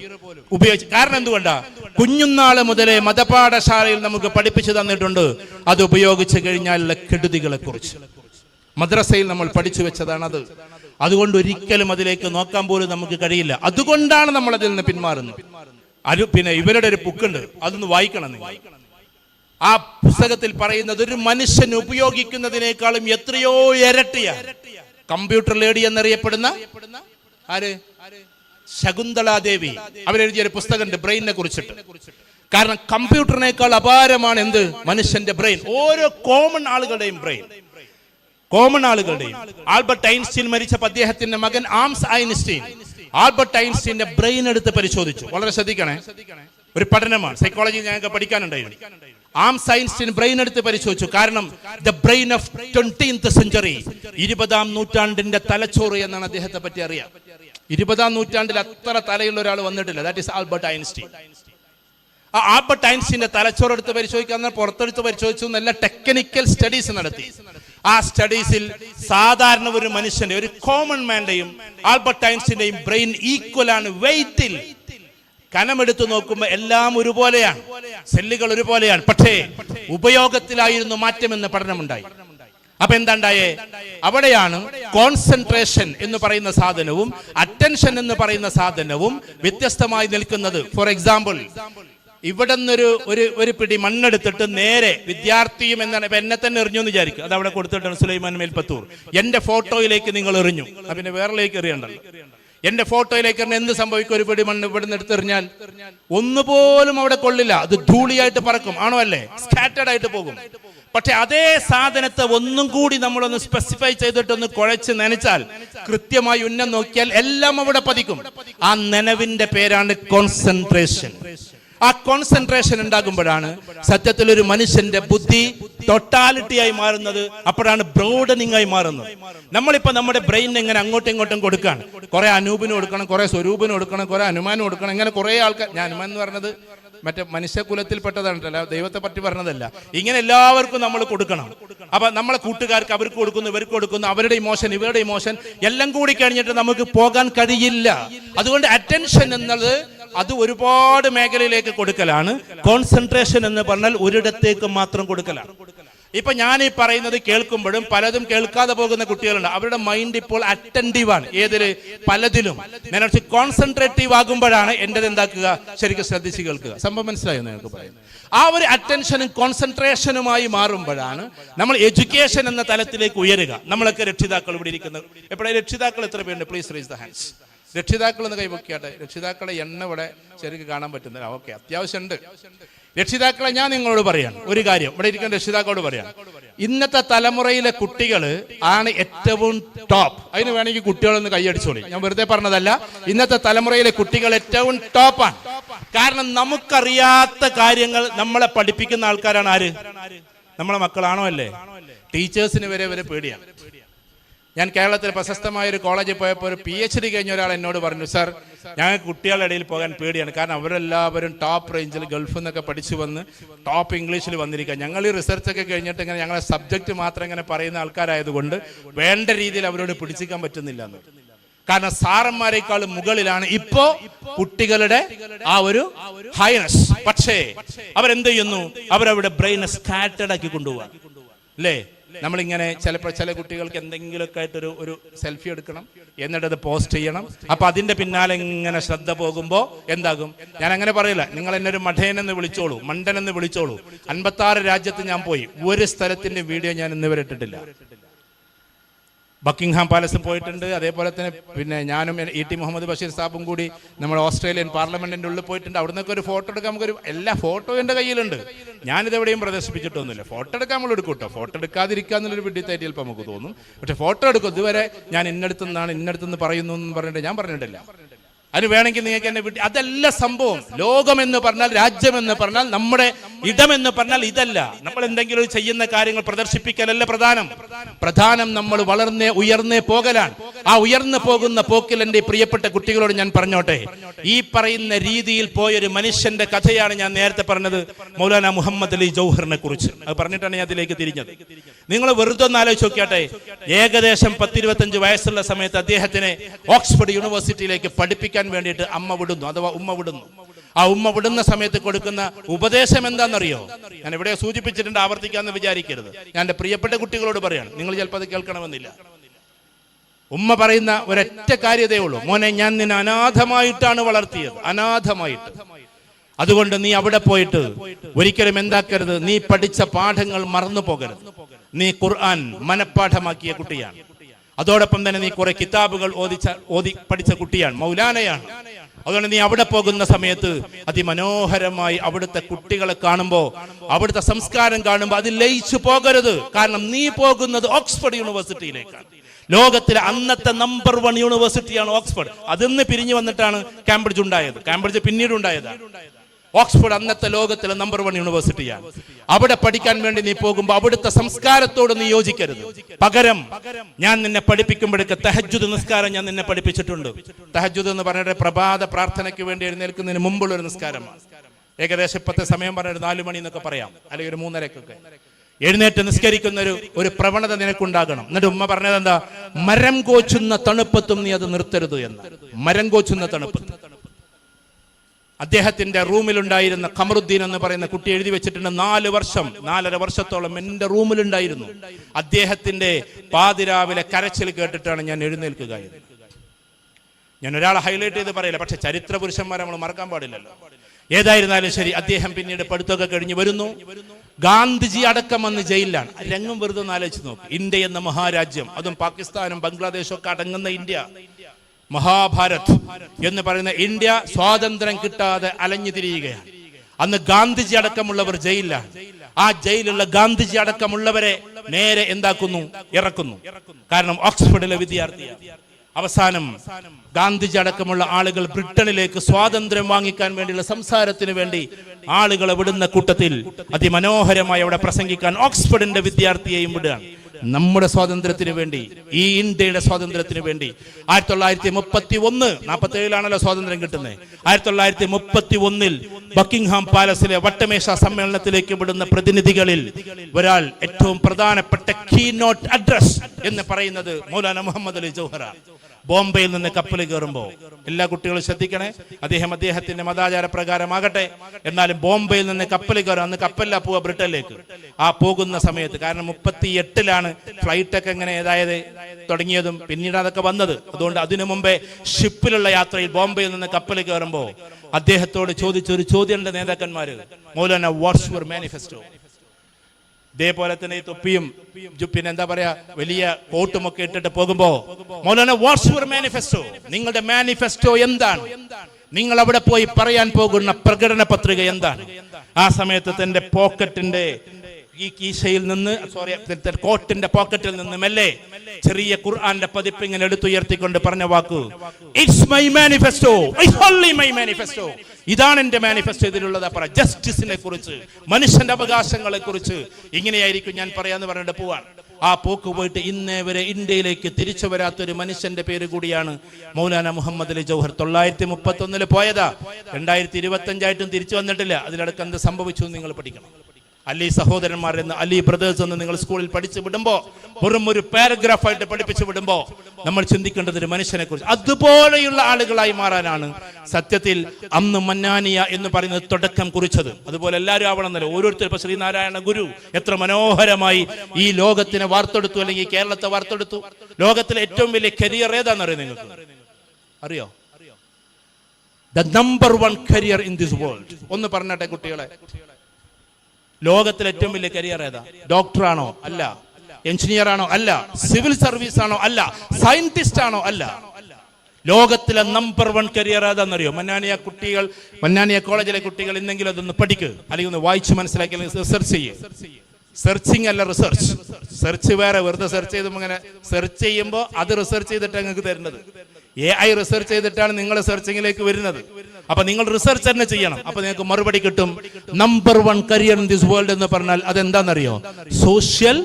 ഉപയോഗിച്ച് കാരണം എന്തുകൊണ്ടാ? കുഞ്ഞുനാൾ മുതലേ മതപാഠശാലയിൽ നമുക്ക് പഠിപ്പിച്ചു തന്നിട്ടുണ്ട്. അത് ഉപയോഗിച്ചു കഴിഞ്ഞാലുള്ള കെടുതികളെ കുറിച്ച് മദ്രസയിൽ നമ്മൾ പഠിച്ചു വെച്ചതാണ് അത് അതുകൊണ്ട് ഒരിക്കലും അതിലേക്ക് നോക്കാൻ പോലും നമുക്ക് കഴിയില്ല. അതുകൊണ്ടാണ് നമ്മൾ അതിൽ നിന്ന് പിന്മാറുന്നത്. അത് പിന്നെ ഇവരുടെ ഒരു ബുക്കുണ്ട്. അതൊന്ന് വായിക്കണം നിങ്ങൾ. ആ പുസ്തകത്തിൽ പറയുന്നത് ഒരു മനുഷ്യൻ ഉപയോഗിക്കുന്നതിനേക്കാളും എത്രയോ ഇരട്ടിയ കമ്പ്യൂട്ടർ ലേഡി എന്നറിയപ്പെടുന്ന ആര്? ശകുന്തളാദേവി അവരെഴുതിയ ഒരു പുസ്തകമുണ്ട് ബ്രെയിനിനെ കുറിച്ചിട്ട്. കാരണം കമ്പ്യൂട്ടറിനേക്കാൾ അപാരമാണ് എന്ത്? മനുഷ്യന്റെ ബ്രെയിൻ. ഓരോ കോമൺ ആളുകളുടെയും ബ്രെയിൻ. കോമൺ ആളുകളുടെയും. ആൽബർട്ട് ഐൻസ്റ്റീൻ മരിച്ചപ്പോൾ അദ്ദേഹത്തിന്റെ മകൻ ആംസ് ഐൻസ്റ്റീൻ. ആൽബർട്ട് ഐൻസ്റ്റീന്റെ ബ്രെയിൻ എടുത്ത് പരിശോധിച്ചു. വളരെ ശ്രദ്ധിക്കണേ. ഒരു പഠനമാണ്. സൈക്കോളജി ഞങ്ങൾക്ക് പഠിക്കാനുണ്ടായിരുന്നു. ആം സയൻസ്റ്റീൻ ബ്രെയിൻ എടുത്ത് പരിശോധിച്ചു. കാരണം the brain of twentieth century ഇരുപതാം നൂറ്റാണ്ടിന്റെ തലച്ചോറ് എന്നാണ് അദ്ദേഹത്തെ പറ്റി അറിയാം. ഇരുപതാം നൂറ്റാണ്ടിൽ അത്ര തലയുള്ള ഒരാൾ വന്നിട്ടില്ല. That is Albert Einstein. ആ ആൽബർട്ട് ഐൻസ്റ്റീന്റെ തലച്ചോറ് എടുത്ത് പരിശോധിക്കാൻ പുറത്തെടുത്ത് പരിശോധിച്ചു നല്ല ടെക്നിക്കൽ സ്റ്റഡീസ് നടത്തി. ആ സ്റ്റഡീസിൽ സാധാരണ ഒരു മനുഷ്യന്റെ ഒരു കോമൺ മാന്റെയും ആൽബർട്ട് ഐൻസ്റ്റീന്റെയും ബ്രെയിൻ ഈക്വൽ ആണ് വെയിറ്റിൽ കനമെടുത്തു നോക്കുമ്പോൾ എല്ലാം ഒരുപോലെയാണ്. സെല്ലുകൾ ഒരുപോലെയാണ്. പക്ഷേ ഉപയോഗത്തിലായിരുന്നു മാറ്റമെന്ന് പഠനമുണ്ടായി. അപ്പൊ എന്താണ്ടായേ? അവിടെയാണ് കോൺസെൻട്രേഷൻ എന്ന് പറയുന്ന സാധനവും അറ്റൻഷൻ എന്ന് പറയുന്ന സാധനവും വ്യത്യസ്തമായി നിൽക്കുന്നത്. ഫോർ എക്സാമ്പിൾ ഇവിടെ നിന്നൊരു ഒരു ഒരു പിടി മണ്ണെടുത്തിട്ട് നേരെ വിദ്യാർത്ഥിയും എന്നാണ് ഇപ്പൊ എന്നെ തന്നെ എറിഞ്ഞു എന്ന് വിചാരിക്കും അത് അവിടെ കൊടുത്തിട്ടാണ് സുലൈമാൻ മേൽപ്പത്തൂർ. എന്റെ ഫോട്ടോയിലേക്ക് നിങ്ങൾ എറിഞ്ഞു. പിന്നെ വേറെലേക്ക് എറിയണ്ടല്ലോ. എന്റെ ഫോട്ടോയിലേക്ക് എറിഞ്ഞ എന്ത് സംഭവിക്കും? ഒരു പിടി മണ്ണ് ഇവിടെ നിന്ന് എടുത്തെറിഞ്ഞാൽ ഒന്നുപോലും അവിടെ കൊള്ളില്ല. അത് ധൂളിയായിട്ട് പറക്കും. ആണോ അല്ലേ? സ്കാറ്റേഡ് ആയിട്ട് പോകും. പക്ഷെ അതേ സാധനത്തെ ഒന്നും കൂടി നമ്മളൊന്ന് സ്പെസിഫൈ ചെയ്തിട്ടൊന്ന് കുഴച്ച് നനച്ചാൽ കൃത്യമായി ഉന്നം നോക്കിയാൽ എല്ലാം അവിടെ പതിക്കും. ആ നനവിന്റെ പേരാണ് കോൺസെൻട്രേഷൻ ആ കോൺസെൻട്രേഷൻ ഉണ്ടാകുമ്പോഴാണ് സത്യത്തിൽ ഒരു മനുഷ്യന്റെ ബുദ്ധി ടൊട്ടാലിറ്റി ആയി മാറുന്നത്. അപ്പോഴാണ് ബ്രോഡനിങ് ആയി മാറുന്നത്. നമ്മളിപ്പോ നമ്മുടെ ബ്രെയിൻ എങ്ങനെ അങ്ങോട്ടും ഇങ്ങോട്ടും കൊടുക്കാണ് കുറെ അനൂപിന് കൊടുക്കണം കുറെ സ്വരൂപിന് കൊടുക്കണം കുറെ അനുമാനം കൊടുക്കണം ഇങ്ങനെ കുറെ ആൾക്കാർ ഞാൻ അനുമാൻ എന്ന് പറഞ്ഞത് മറ്റേ മനുഷ്യകുലത്തിൽപ്പെട്ടതാണല്ലോ ദൈവത്തെ പറ്റി പറഞ്ഞതല്ല. ഇങ്ങനെ എല്ലാവർക്കും നമ്മൾ കൊടുക്കണം. അപ്പൊ നമ്മളെ കൂട്ടുകാർക്ക് അവർക്ക് കൊടുക്കുന്നു ഇവർക്ക് കൊടുക്കുന്നു അവരുടെ ഇമോഷൻ ഇവരുടെ ഇമോഷൻ എല്ലാം കൂടി കഴിഞ്ഞിട്ട് നമുക്ക് പോകാൻ കഴിയില്ല. അതുകൊണ്ട് അറ്റൻഷൻ എന്നത് അത് ഒരുപാട് മേഖലയിലേക്ക് കൊടുക്കലാണ്. കോൺസെൻട്രേഷൻ എന്ന് പറഞ്ഞാൽ ഒരിടത്തേക്ക് മാത്രം കൊടുക്കലാണ്. ഇപ്പൊ ഞാൻ ഈ പറയുന്നത് കേൾക്കുമ്പോഴും പലതും കേൾക്കാതെ പോകുന്ന കുട്ടികളുണ്ട്. അവരുടെ മൈൻഡ് ഇപ്പോൾ അറ്റന്റീവ് ആണ്. ഏതിൽ? പലതിലും. ഞാൻ കോൺസെൻട്രേറ്റീവ് ആകുമ്പോഴാണ് എന്റെ എന്താക്കുക? ശരിക്കും ശ്രദ്ധിച്ച് കേൾക്കുക. സംഭവം മനസ്സിലായോ നിങ്ങൾക്ക് പറയുന്നത് ആ ഒരു അറ്റൻഷനും കോൺസെൻട്രേഷനുമായി മാറുമ്പോഴാണ് നമ്മൾ എഡ്യൂക്കേഷൻ എന്ന തലത്തിലേക്ക് ഉയരുക. നമ്മളൊക്കെ രക്ഷിതാക്കൾ ഇവിടെ ഇരിക്കുന്നത്. എപ്പോഴും? രക്ഷിതാക്കൾ എത്ര പേരുണ്ട്? പ്ലീസ് റേസ് ദ ഹാൻഡ്സ് രക്ഷിതാക്കൾ ഒന്ന് കൈവക്കിയാട്ടെ രക്ഷിതാക്കളെ എണ്ണ ഇവിടെ ശരിക്കും കാണാൻ പറ്റുന്നില്ല. ഓക്കെ അത്യാവശ്യമുണ്ട്. രക്ഷിതാക്കളെ ഞാൻ നിങ്ങളോട് പറയാം. ഒരു കാര്യം. ഇവിടെ ഇരിക്കുന്ന രക്ഷിതാക്കളോട് പറയാം. ഇന്നത്തെ തലമുറയിലെ കുട്ടികൾ ആണ് ഏറ്റവും ടോപ്പ് അതിന് വേണമെങ്കിൽ കുട്ടികളൊന്ന് കൈയടിച്ചോളി ഞാൻ വെറുതെ പറഞ്ഞതല്ല. ഇന്നത്തെ തലമുറയിലെ കുട്ടികൾ ഏറ്റവും ടോപ്പാണ് കാരണം നമുക്കറിയാത്ത കാര്യങ്ങൾ നമ്മളെ പഠിപ്പിക്കുന്ന ആൾക്കാരാണ് ആര്? നമ്മളെ മക്കളാണോ അല്ലേ? ടീച്ചേഴ്സിന് വരെ വരെ പേടിയാണ് ഞാൻ കേരളത്തിൽ പ്രശസ്തമായ ഒരു കോളേജിൽ പോയപ്പോൾ ഒരു പി എച്ച് ഡി കഴിഞ്ഞ ഒരാൾ എന്നോട് പറഞ്ഞു സർ ഞങ്ങൾക്ക് കുട്ടികളുടെ ഇടയിൽ പോകാൻ പേടിയാണ്. കാരണം അവരെല്ലാവരും ടോപ്പ് റേഞ്ചിൽ ഗൾഫിൽ നിന്നൊക്കെ പഠിച്ചു വന്ന് ടോപ്പ് ഇംഗ്ലീഷിൽ വന്നിരിക്കുക ഞങ്ങൾ ഈ റിസർച്ച് ഒക്കെ കഴിഞ്ഞിട്ട് ഇങ്ങനെ ഞങ്ങളെ സബ്ജക്റ്റ് മാത്രം ഇങ്ങനെ പറയുന്ന ആൾക്കാരായതുകൊണ്ട് വേണ്ട രീതിയിൽ അവരോട് പിടിച്ചിക്കാൻ പറ്റുന്നില്ല എന്ന് കാരണം സാറന്മാരെക്കാളും മുകളിലാണ് ഇപ്പോ കുട്ടികളുടെ ആ ഒരു ഹൈനസ് പക്ഷേ അവരെന്ത് ചെയ്യുന്നു? അവരവിടെ ബ്രെയിനെ സ്കാറ്റേഡ് ആക്കി കൊണ്ടുപോവാ. അല്ലേ നമ്മളിങ്ങനെ ചിലപ്പോൾ ചില കുട്ടികൾക്ക് എന്തെങ്കിലുമൊക്കെ ആയിട്ടൊരു ഒരു സെൽഫി എടുക്കണം എന്നിട്ട് അത് പോസ്റ്റ് ചെയ്യണം. അപ്പൊ അതിന്റെ പിന്നാലെ ഇങ്ങനെ ശ്രദ്ധ പോകുമ്പോൾ എന്താകും? ഞാൻ അങ്ങനെ പറയില്ല നിങ്ങൾ എന്നെ ഒരു മഠേനെന്ന് വിളിച്ചോളൂ മണ്ടൻ എന്ന് വിളിച്ചോളൂ. അൻപത്തി ആറ് രാജ്യത്ത് ഞാൻ പോയി ഒരു സ്ഥലത്തിന്റെ വീഡിയോ ഞാൻ ഇന്ന് ഇട്ടിട്ടില്ല. ബക്കിംഗ്ഹാം പാലസിൽ പോയിട്ടുണ്ട്. അതേപോലെ തന്നെ പിന്നെ ഞാനും ഇ ടി മുഹമ്മദ് ബഷീർ സാബും കൂടി നമ്മൾ ഓസ്ട്രേലിയൻ പാർലമെന്റിന്റെ ഉള്ളിൽ പോയിട്ടുണ്ട്. അവിടെ നിന്നൊക്കെ ഒരു ഫോട്ടോ എടുക്കാൻ നമുക്കൊരു എല്ലാ ഫോട്ടോ എന്റെ കയ്യിലുണ്ട്. ഞാനിത് എവിടെയും പ്രദർശിപ്പിച്ചിട്ടൊന്നുമില്ല. ഫോട്ടോ എടുക്കാൻ നമ്മൾ എടുക്കും കേട്ടോ. ഫോട്ടോ എടുക്കാതിരിക്കുക എന്നുള്ളൊരു വിഡ്ഢിത്തായിട്ട് ചിലപ്പോൾ നമുക്ക് തോന്നും. പക്ഷെ ഫോട്ടോ എടുക്കും. ഇതുവരെ ഞാൻ ഇന്നടുത്തു നിന്നാണ് ഇന്നടുത്തു നിന്ന് പറയുന്നു എന്ന് പറഞ്ഞിട്ട് ഞാൻ പറഞ്ഞിട്ടില്ല. അതിന് വേണമെങ്കിൽ നിങ്ങൾക്ക് എന്നെ വിട്ടി അതല്ല സംഭവം. ലോകം എന്ന് പറഞ്ഞാൽ രാജ്യം എന്ന് പറഞ്ഞാൽ നമ്മുടെ ഇടം എന്ന് പറഞ്ഞാൽ ഇതല്ല. നമ്മൾ എന്തെങ്കിലും ചെയ്യുന്ന കാര്യങ്ങൾ പ്രദർശിപ്പിക്കലല്ല പ്രധാനം? പ്രധാനം നമ്മൾ വളർന്നേ ഉയർന്നേ പോകലാണ്. ആ ഉയർന്നു പോകുന്ന പോക്കിൽ എന്റെ പ്രിയപ്പെട്ട കുട്ടികളോട് ഞാൻ പറഞ്ഞോട്ടെ. ഈ പറയുന്ന രീതിയിൽ പോയൊരു മനുഷ്യന്റെ കഥയാണ് ഞാൻ നേരത്തെ പറഞ്ഞത് മൗലാന മുഹമ്മദ് അലി ജൗഹറിനെ കുറിച്ച്. അത് പറഞ്ഞിട്ടാണ് ഞാൻ അതിലേക്ക് തിരിഞ്ഞത്. നിങ്ങൾ വെറുതെ ഒന്ന് ആലോചിച്ച് നോക്കിയാട്ടെ. ഏകദേശം പത്തിരുപത്തഞ്ച് വയസ്സുള്ള സമയത്ത് അദ്ദേഹത്തിനെ ഓക്സ്ഫോർഡ് യൂണിവേഴ്സിറ്റിയിലേക്ക് പഠിപ്പിക്കാൻ വേണ്ടിയിട്ട് അമ്മ വിടുന്നു അഥവാ ഉമ്മ വിടുന്നു. ആ ഉമ്മ വിടുന്ന സമയത്ത് കൊടുക്കുന്ന ഉപദേശം എന്താണെന്നറിയോ? ഞാൻ ഇവിടെ സൂചിപ്പിച്ചിട്ടുണ്ട് ആവർത്തിക്കാന്ന് വിചാരിക്കരുത്. ഞാൻ പ്രിയപ്പെട്ട കുട്ടികളോട് പറയാണ് നിങ്ങൾ ചിലപ്പോൾ അത് കേൾക്കണമെന്നില്ല. ഉമ്മ പറയുന്ന ഒരൊറ്റ കാര്യതേ ഉള്ളൂ മോനെ ഞാൻ നിന്നെ അനാഥമായിട്ടാണ് വളർത്തിയത് അനാഥമായിട്ട്. അതുകൊണ്ട് നീ അവിടെ പോയിട്ട് ഒരിക്കലും എന്താക്കരുത് നീ പഠിച്ച പാഠങ്ങൾ മറന്നു പോകരുത്. നീ ഖുർആൻ മനഃപ്പാഠമാക്കിയ കുട്ടിയാണ്. അതോടൊപ്പം തന്നെ നീ കുറെ കിതാബുകൾ ഓദിച്ച ഓതി പഠിച്ച കുട്ടിയാണ് മൗലാനയാണ്. അതുകൊണ്ട് നീ അവിടെ പോകുന്ന സമയത്ത് അതിമനോഹരമായി അവിടുത്തെ കുട്ടികളെ കാണുമ്പോൾ അവിടുത്തെ സംസ്കാരം കാണുമ്പോൾ അത് ലയിച്ചു പോകരുത്. കാരണം നീ പോകുന്നത് ഓക്സ്ഫോർഡ് യൂണിവേഴ്സിറ്റിയിലേക്കാണ്. ലോകത്തിലെ അന്നത്തെ നമ്പർ വൺ യൂണിവേഴ്സിറ്റിയാണ് ഓക്സ്ഫോർഡ്. അതിന്ന് പിരിഞ്ഞു വന്നിട്ടാണ് കാംബ്രിഡ്ജ് ഉണ്ടായത്. കാംബ്രിഡ്ജ് പിന്നീട് ഉണ്ടായതാണ് ഓക്സ്ഫോർഡ് അന്നത്തെ ലോകത്തിലെ നമ്പർ വൺ യൂണിവേഴ്സിറ്റിയാണ് അവിടെ പഠിക്കാൻ വേണ്ടി നീ പോകുമ്പോൾ അവിടുത്തെ സംസ്കാരത്തോട് നീ യോജിക്കരുത്. പകരം ഞാൻ നിന്നെ പഠിപ്പിക്കുമ്പോഴേക്ക് തഹജുദ് നിസ്കാരം ഞാൻ നിന്നെ പഠിപ്പിച്ചിട്ടുണ്ട്. തഹജുദ് എന്ന് പറഞ്ഞ പ്രഭാത പ്രാർത്ഥനയ്ക്ക് വേണ്ടി എഴുന്നേൽക്കുന്നതിന് മുമ്പുള്ള ഒരു നിസ്കാരമാണ് ഏകദേശം ഇപ്പത്തെ സമയം പറഞ്ഞൊരു നാലു മണി എന്നൊക്കെ പറയാം. അല്ലെങ്കിൽ ഒരു മൂന്നരക്കൊക്കെ. എഴുന്നേറ്റ് നിസ്കരിക്കുന്ന ഒരു ഒരു പ്രവണത നിനക്കുണ്ടാകണം. എന്നിട്ട് ഉമ്മ പറഞ്ഞത് എന്താ മരം കോച്ചുന്ന തണുപ്പത്തും നീ അത് നിർത്തരുത് എന്ന്. മരം കോച്ചുന്ന തണുപ്പത്ത്. അദ്ദേഹത്തിന്റെ റൂമിലുണ്ടായിരുന്ന ഖമറുദ്ദീൻ എന്ന് പറയുന്ന കുട്ടി എഴുതി വെച്ചിട്ടുണ്ട് നാല് വർഷം നാലര വർഷത്തോളം എന്റെ റൂമിലുണ്ടായിരുന്നു. അദ്ദേഹത്തിന്റെ പാതിരാവിലെ കരച്ചിൽ കേട്ടിട്ടാണ് ഞാൻ എഴുന്നേൽക്കുക. ഞാൻ ഒരാളെ ഹൈലൈറ്റ് ചെയ്ത് പറയില്ല പക്ഷെ ചരിത്ര പുരുഷന്മാരെ നമ്മൾ മറക്കാൻ പാടില്ലല്ലോ. ഏതായിരുന്നാലും ശരി അദ്ദേഹം പിന്നീട് പഠിത്തമൊക്കെ കഴിഞ്ഞ് വരുന്നു. ഗാന്ധിജി അടക്കം വന്ന് ജയിലിലാണ്. രംഗം വെറുതെ ആലോചിച്ച് നോക്ക്. ഇന്ത്യ എന്ന മഹാരാജ്യം അതും പാകിസ്ഥാനും ബംഗ്ലാദേശും ഒക്കെ അടങ്ങുന്ന ഇന്ത്യ. മഹാഭാരത് എന്ന് പറയുന്ന ഇന്ത്യ സ്വാതന്ത്ര്യം കിട്ടാതെ അലഞ്ഞു തിരിയുകയാണ്. അന്ന് ഗാന്ധിജി അടക്കമുള്ളവർ ജയിലിലാണ്. ആ ജയിലുള്ള ഗാന്ധിജി അടക്കമുള്ളവരെ നേരെ എന്താക്കുന്നു? ഇറക്കുന്നു. കാരണം ഓക്സ്ഫോർഡിലെ വിദ്യാർത്ഥിയാണ് അവസാനം ഗാന്ധിജി അടക്കമുള്ള ആളുകൾ ബ്രിട്ടനിലേക്ക് സ്വാതന്ത്ര്യം വാങ്ങിക്കാൻ വേണ്ടിയുള്ള സംസാരത്തിന് വേണ്ടി ആളുകളെ വിടുന്ന കൂട്ടത്തിൽ അതിമനോഹരമായി അവിടെ പ്രസംഗിക്കാൻ ഓക്സ്ഫോർഡിന്റെ വിദ്യാർത്ഥിയെയും വിടുകയാണ്. നമ്മുടെ സ്വാതന്ത്ര്യത്തിന് വേണ്ടി ഈ ഇന്ത്യയുടെ സ്വാതന്ത്ര്യത്തിന് വേണ്ടി. ആയിരത്തി തൊള്ളായിരത്തി മുപ്പത്തി ഒന്ന് നാൽപ്പത്തി ഏഴിലാണല്ലോ സ്വാതന്ത്ര്യം കിട്ടുന്നത്. ആയിരത്തി തൊള്ളായിരത്തി മുപ്പത്തി ഒന്നിൽ ബക്കിംഗ്ഹാം പാലസിലെ വട്ടമേശ സമ്മേളനത്തിലേക്ക് വിടുന്ന പ്രതിനിധികളിൽ ഒരാൾ ഏറ്റവും പ്രധാനപ്പെട്ട കീ നോട്ട് അഡ്രസ് എന്ന് പറയുന്നത് മൗലാന മുഹമ്മദ് അലി ജൗഹറ ബോംബെയിൽ നിന്ന് കപ്പൽ കയറുമ്പോൾ എല്ലാ കുട്ടികളും ശ്രദ്ധിക്കണേ അദ്ദേഹം അദ്ദേഹത്തിന്റെ മതാചാര പ്രകാരമാകട്ടെ എന്നാലും ബോംബെയിൽ നിന്ന് കപ്പൽ കയറും. അന്ന് കപ്പലിലാ പോവുക ബ്രിട്ടനിലേക്ക്. ആ പോകുന്ന സമയത്ത് കാരണം മുപ്പത്തി എട്ടിലാണ് ഫ്ലൈറ്റ് ഒക്കെ എങ്ങനെ ഏതായത് തുടങ്ങിയതും പിന്നീട് അതൊക്കെ വന്നത്. അതുകൊണ്ട് അതിനു മുമ്പേ ഷിപ്പിലുള്ള യാത്രയിൽ ബോംബെയിൽ നിന്ന് കപ്പൽ കയറുമ്പോൾ അദ്ദേഹത്തോട് ചോദിച്ചൊരു ചോദ്യമുണ്ട് നേതാക്കന്മാര്. Maulana what's your manifesto. ഇതേപോലെ തന്നെ ഈ തൊപ്പിയും ജുപ്പിന് എന്താ പറയാ വലിയ കോട്ടും ഒക്കെ ഇട്ടിട്ട് പോകുമ്പോ മൗലാന വാട്സ് യുവർ മാനിഫെസ്റ്റോ നിങ്ങളുടെ മാനിഫെസ്റ്റോ എന്താണ്? നിങ്ങൾ അവിടെ പോയി പറയാൻ പോകുന്ന പ്രകടന പത്രിക എന്താണ്? ആ സമയത്ത് തന്റെ പോക്കറ്റിന്റെ ഈ കീശയിൽ നിന്ന് സോറി കോട്ടിന്റെ പോക്കറ്റിൽ നിന്ന് മെല്ലെ ചെറിയ ഖുർആന്റെ പതിപ്പ് ഇങ്ങനെ എടുത്തുയർത്തിക്കൊണ്ട് പറഞ്ഞ വാക്ക്. It's my manifesto it's only my manifesto ഇതാണ് എന്റെ മാനിഫെസ്റ്റോ ഇതിലുള്ളത്. പറ ജസ്റ്റിസിനെ കുറിച്ച് മനുഷ്യന്റെ അവകാശങ്ങളെ കുറിച്ച് ഇങ്ങനെയായിരിക്കും ഞാൻ പറയാന്ന് പറഞ്ഞിട്ട് പോവാൻ ആ പോക്ക് പോയിട്ട് ഇന്നേ വരെ ഇന്ത്യയിലേക്ക് തിരിച്ചു വരാത്തൊരു മനുഷ്യന്റെ പേര് കൂടിയാണ് മൗലാന മുഹമ്മദ് അലി ജൗഹർ. തൊള്ളായിരത്തി മുപ്പത്തി ഒന്നിൽ പോയതാ. രണ്ടായിരത്തി ഇരുപത്തി അഞ്ചായിട്ടും തിരിച്ചു വന്നിട്ടില്ല. അതിലടക്കം എന്ത് സംഭവിച്ചു നിങ്ങൾ പഠിക്കണം. അലി സഹോദരന്മാർ എന്ന് അലി ബ്രദേഴ്സ് എന്ന് നിങ്ങൾ സ്കൂളിൽ പഠിച്ചു വിടുമ്പോൾ വെറും ഒരു പാരഗ്രാഫായിട്ട് പഠിപ്പിച്ചു വിടുമ്പോൾ നമ്മൾ ചിന്തിക്കേണ്ടത് ഒരു മനുഷ്യനെ കുറിച്ച്. അതുപോലെയുള്ള ആളുകളായി മാറാനാണ് സത്യത്തിൽ അന്ന് മന്നാനിയ എന്ന് പറയുന്നത് തുടക്കം കുറിച്ചത്. അതുപോലെ എല്ലാവരും ആവണമെന്നല്ല ഓരോരുത്തർ ഇപ്പൊ ശ്രീനാരായണ ഗുരു എത്ര മനോഹരമായി ഈ ലോകത്തിനെ വാർത്തെടുത്തു അല്ലെങ്കിൽ കേരളത്തെ വാർത്തെടുത്തു. ലോകത്തിലെ ഏറ്റവും വലിയ കരിയർ ഏതാണെന്നറിയോ നിങ്ങൾക്ക്? അറിയോ? The number one career in this world ഒന്ന് പറഞ്ഞട്ടെ കുട്ടികളെ. ലോകത്തിലെ ഏറ്റവും വലിയ കരിയർ ഏതാ? ഡോക്ടറാണോ? അല്ല. എഞ്ചിനീയർ ആണോ അല്ല. സിവിൽ സർവീസ് ആണോ അല്ല. സയന്റിസ്റ്റ് ആണോ അല്ല. ലോകത്തിലെ നമ്പർ വൺ കരിയർ ഏതാണെന്നറിയോ മന്നാനിയ കുട്ടികൾ മന്നാനിയ കോളേജിലെ കുട്ടികൾ എന്തെങ്കിലും അതൊന്ന് പഠിക്ക്. അല്ലെങ്കിൽ ഒന്ന് വായിച്ച് മനസ്സിലാക്കി റിസർച്ച് ചെയ്യേ. സെർച്ചിങ് അല്ല റിസർച്ച് സെർച്ച് വേറെ വെറുതെ സെർച്ച് ചെയ്ത് ഇങ്ങനെ സെർച്ച് ചെയ്യുമ്പോൾ അത് റിസർച്ച് ചെയ്തിട്ട് നിങ്ങൾക്ക് തരുന്നത്. എ ഐ റിസർച്ച് ചെയ്തിട്ടാണ് നിങ്ങൾ സെർച്ചിങ്ങിലേക്ക് വരുന്നത്. അപ്പൊ നിങ്ങൾ റിസർച്ച് തന്നെ ചെയ്യണം. അപ്പൊ നിങ്ങൾക്ക് മറുപടി കിട്ടും. Number one career in this world എന്ന് പറഞ്ഞാൽ അതെന്താണെന്നറിയോ? സോഷ്യൽ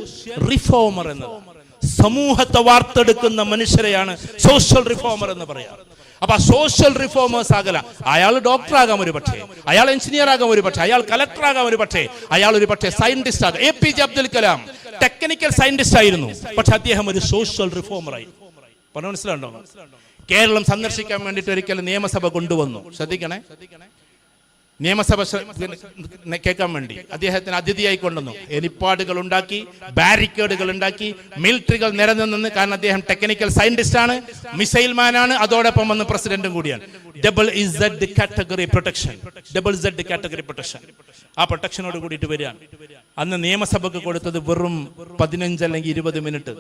റിഫോമർ എന്നത്. സമൂഹത്തെ വാർത്തെടുക്കുന്ന മനുഷ്യരെയാണ് സോഷ്യൽ റിഫോമർ എന്ന് പറയാം. അപ്പൊ സോഷ്യൽ റിഫോമേഴ്സ് ആകല. അയാൾ ഡോക്ടർ ആകാം ഒരു പക്ഷേ. അയാൾ എഞ്ചിനീയർ ആകാം ഒരു പക്ഷേ. അയാൾ കലക്ടർ ആകാം ഒരു പക്ഷേ. അയാൾ ഒരു പക്ഷേ സയന്റിസ്റ്റ് ആകാം. A P J Abdul Kalam technical scientist ആയിരുന്നു. പക്ഷെ അദ്ദേഹം ഒരു സോഷ്യൽ റിഫോമർ ആയി. പറഞ്ഞു മനസ്സിലുണ്ടോ കേരളം സന്ദർശിക്കാൻ വേണ്ടിയിട്ട് ഒരിക്കൽ നിയമസഭ കൊണ്ടുവന്നു. ശ്രദ്ധിക്കണേ. നിയമസഭ കേൾക്കാൻ വേണ്ടി. അദ്ദേഹത്തിന് അതിഥിയായി കൊണ്ടുവന്നു. എനിപ്പാടുകൾ ഉണ്ടാക്കി ബാരിക്കേഡുകൾ ഉണ്ടാക്കി മിലിറ്ററികൾ നിരന്നു കാരണം അദ്ദേഹം ടെക്നിക്കൽ സയന്റിസ്റ്റ് ആണ് മിസൈൽ മാൻ ആണ് അതോടൊപ്പം വന്ന് പ്രസിഡന്റും കൂടിയാണ്. Double Z category protection double Z category protection ആ പ്രൊട്ടക്ഷനോട് കൂടിയിട്ട് വരികയാണ്. അന്ന് നിയമസഭക്ക് കൊടുത്തത് വെറും പതിനഞ്ച് അല്ലെങ്കിൽ ഇരുപത് മിനിറ്റ്.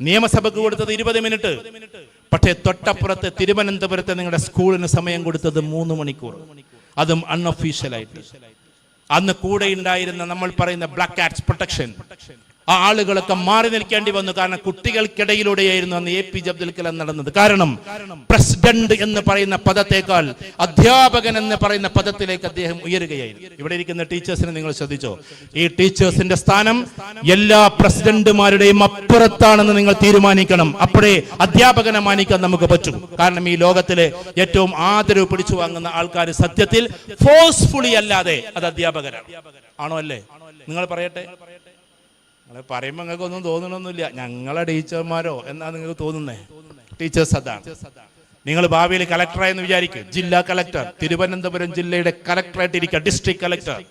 നിയമസഭക്ക് കൊടുത്തത് ഇരുപത് മിനിറ്റ്. പക്ഷേ തൊട്ടപ്പുറത്തെ തിരുവനന്തപുരത്തെ നിങ്ങളുടെ സ്കൂളിന് സമയം കൊടുത്തത് മൂന്ന് മണിക്കൂർ. അതും അൺഒഫീഷ്യലായിട്ട് അന്ന് കൂടെ ഉണ്ടായിരുന്ന നമ്മൾ പറയുന്ന ബ്ലാക്ക് ആർട്സ് പ്രൊട്ടക്ഷൻ ആ ആളുകളൊക്കെ മാറി നിൽക്കേണ്ടി വന്നു. കാരണം കുട്ടികൾക്കിടയിലൂടെയായിരുന്നു അന്ന് A P J Abdul Kalam നടന്നത്. കാരണം പ്രസിഡന്റ് എന്ന് പറയുന്ന പദത്തേക്കാൾ അധ്യാപകൻ എന്ന് പറയുന്ന പദത്തിലേക്ക് അദ്ദേഹം ഉയരുകയായിരുന്നു. ഇവിടെ ഇരിക്കുന്ന ടീച്ചേഴ്സിനെ നിങ്ങൾ ശ്രദ്ധിച്ചോ? ഈ ടീച്ചേഴ്സിന്റെ സ്ഥാനം എല്ലാ പ്രസിഡന്റുമാരുടെയും അപ്പുറത്താണെന്ന് നിങ്ങൾ തീരുമാനിക്കണം. അപ്പോഴേ അധ്യാപകനെ മാനിക്കാൻ നമുക്ക് പറ്റും. കാരണം ഈ ലോകത്തിലെ ഏറ്റവും ആദരവ് പിടിച്ചു വാങ്ങുന്ന ആൾക്കാർ സത്യത്തിൽ ഫോഴ്സ്ഫുള്ളി അല്ലാതെ അത് അധ്യാപകരാണ്. ആണോ അല്ലേ? നിങ്ങൾ പറയട്ടെ? പറയുമ്പോൾ നിങ്ങൾക്കൊന്നും തോന്നണമെന്നില്ല ഞങ്ങളെ ടീച്ചർമാരോ? എന്നാ നിങ്ങൾക്ക് തോന്നുന്നേ? ടീച്ചേഴ്സ് അതാണ്. നിങ്ങൾ ഭാവിയിൽ കളക്ടറായെന്ന് വിചാരിക്കും. ജില്ലാ കളക്ടർ തിരുവനന്തപുരം ജില്ലയുടെ കളക്ടറായിട്ട് ഇരിക്കുക ഡിസ്ട്രിക്ട് കളക്ടർ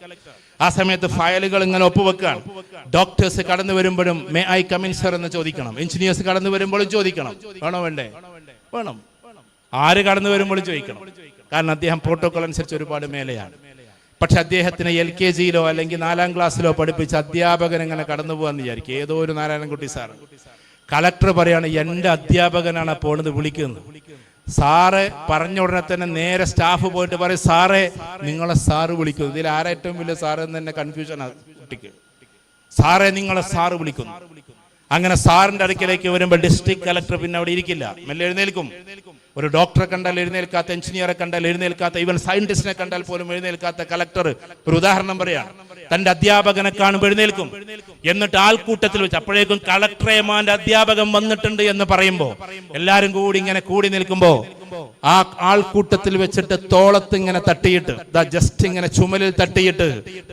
ആ സമയത്ത് ഫയലുകൾ ഇങ്ങനെ ഒപ്പുവെക്കുകയാണ് ഡോക്ടേഴ്സ് കടന്നു വരുമ്പോഴും മേ ഐ കമിൻ സർ എന്ന് ചോദിക്കണം. എഞ്ചിനീയേഴ്സ് കടന്നു വരുമ്പോഴും ചോദിക്കണം. വേണോ വേണ്ടേ? വേണം. ആര് കടന്നു വരുമ്പോഴും ചോദിക്കണം. കാരണം അദ്ദേഹം പ്രോട്ടോകോൾ അനുസരിച്ച് ഒരുപാട് മേലെയാണ്. പക്ഷെ അദ്ദേഹത്തിന് എൽ കെ ജിയിലോ അല്ലെങ്കിൽ നാലാം ക്ലാസ്സിലോ പഠിപ്പിച്ച അധ്യാപകൻ ഇങ്ങനെ കടന്നു പോകാന്ന് വിചാരിക്കും. ഏതോ ഒരു നാരായണൻകുട്ടി സാറ് കളക്ടർ പറയാണ് എന്റെ അധ്യാപകനാണ് പോണത് വിളിക്കുന്നത്. സാറ് പറഞ്ഞ ഉടനെ തന്നെ നേരെ സ്റ്റാഫ് പോയിട്ട് പറയും സാറേ നിങ്ങളെ സാറ് വിളിക്കുന്നു. ഇതിൽ ആരാ ഏറ്റവും വലിയ സാറ് എന്ന് തന്നെ കൺഫ്യൂഷനാണ് കുട്ടിക്ക്. സാറേ നിങ്ങളെ സാറ് വിളിക്കുന്നു. അങ്ങനെ സാറിന്റെ അടുക്കലേക്ക് വരുമ്പോൾ ഡിസ്ട്രിക്ട് കളക്ടർ പിന്നെ അവിടെ ഇരിക്കില്ല. മെല്ലെ എഴുന്നേൽക്കും. ഒരു ഡോക്ടറെ കണ്ടാൽ എഴുന്നേൽക്കാത്ത എഞ്ചിനീയറെ കണ്ടാൽ എഴുന്നേൽക്കാത്ത ഈവൻ സയന്റിസ്റ്റിനെ കണ്ടാൽ പോലും എഴുന്നേൽക്കാത്ത കളക്ടർ ഒരു ഉദാഹരണം പറയാം. തന്റെ അധ്യാപകനെ കാണുമ്പോൾ എഴുന്നേൽക്കും. എന്നിട്ട് ആൾക്കൂട്ടത്തിൽ വെച്ച് അപ്പോഴേക്കും കളക്ടറേമാന്റെ അധ്യാപകൻ വന്നിട്ടുണ്ട് എന്ന് പറയുമ്പോൾ എല്ലാരും കൂടി ഇങ്ങനെ കൂടി നിൽക്കുമ്പോ ആ ആൾക്കൂട്ടത്തിൽ വെച്ചിട്ട് തോളത്ത് ഇങ്ങനെ തട്ടിയിട്ട് ദാ ജസ്റ്റ് ഇങ്ങനെ ചുമലിൽ തട്ടിയിട്ട്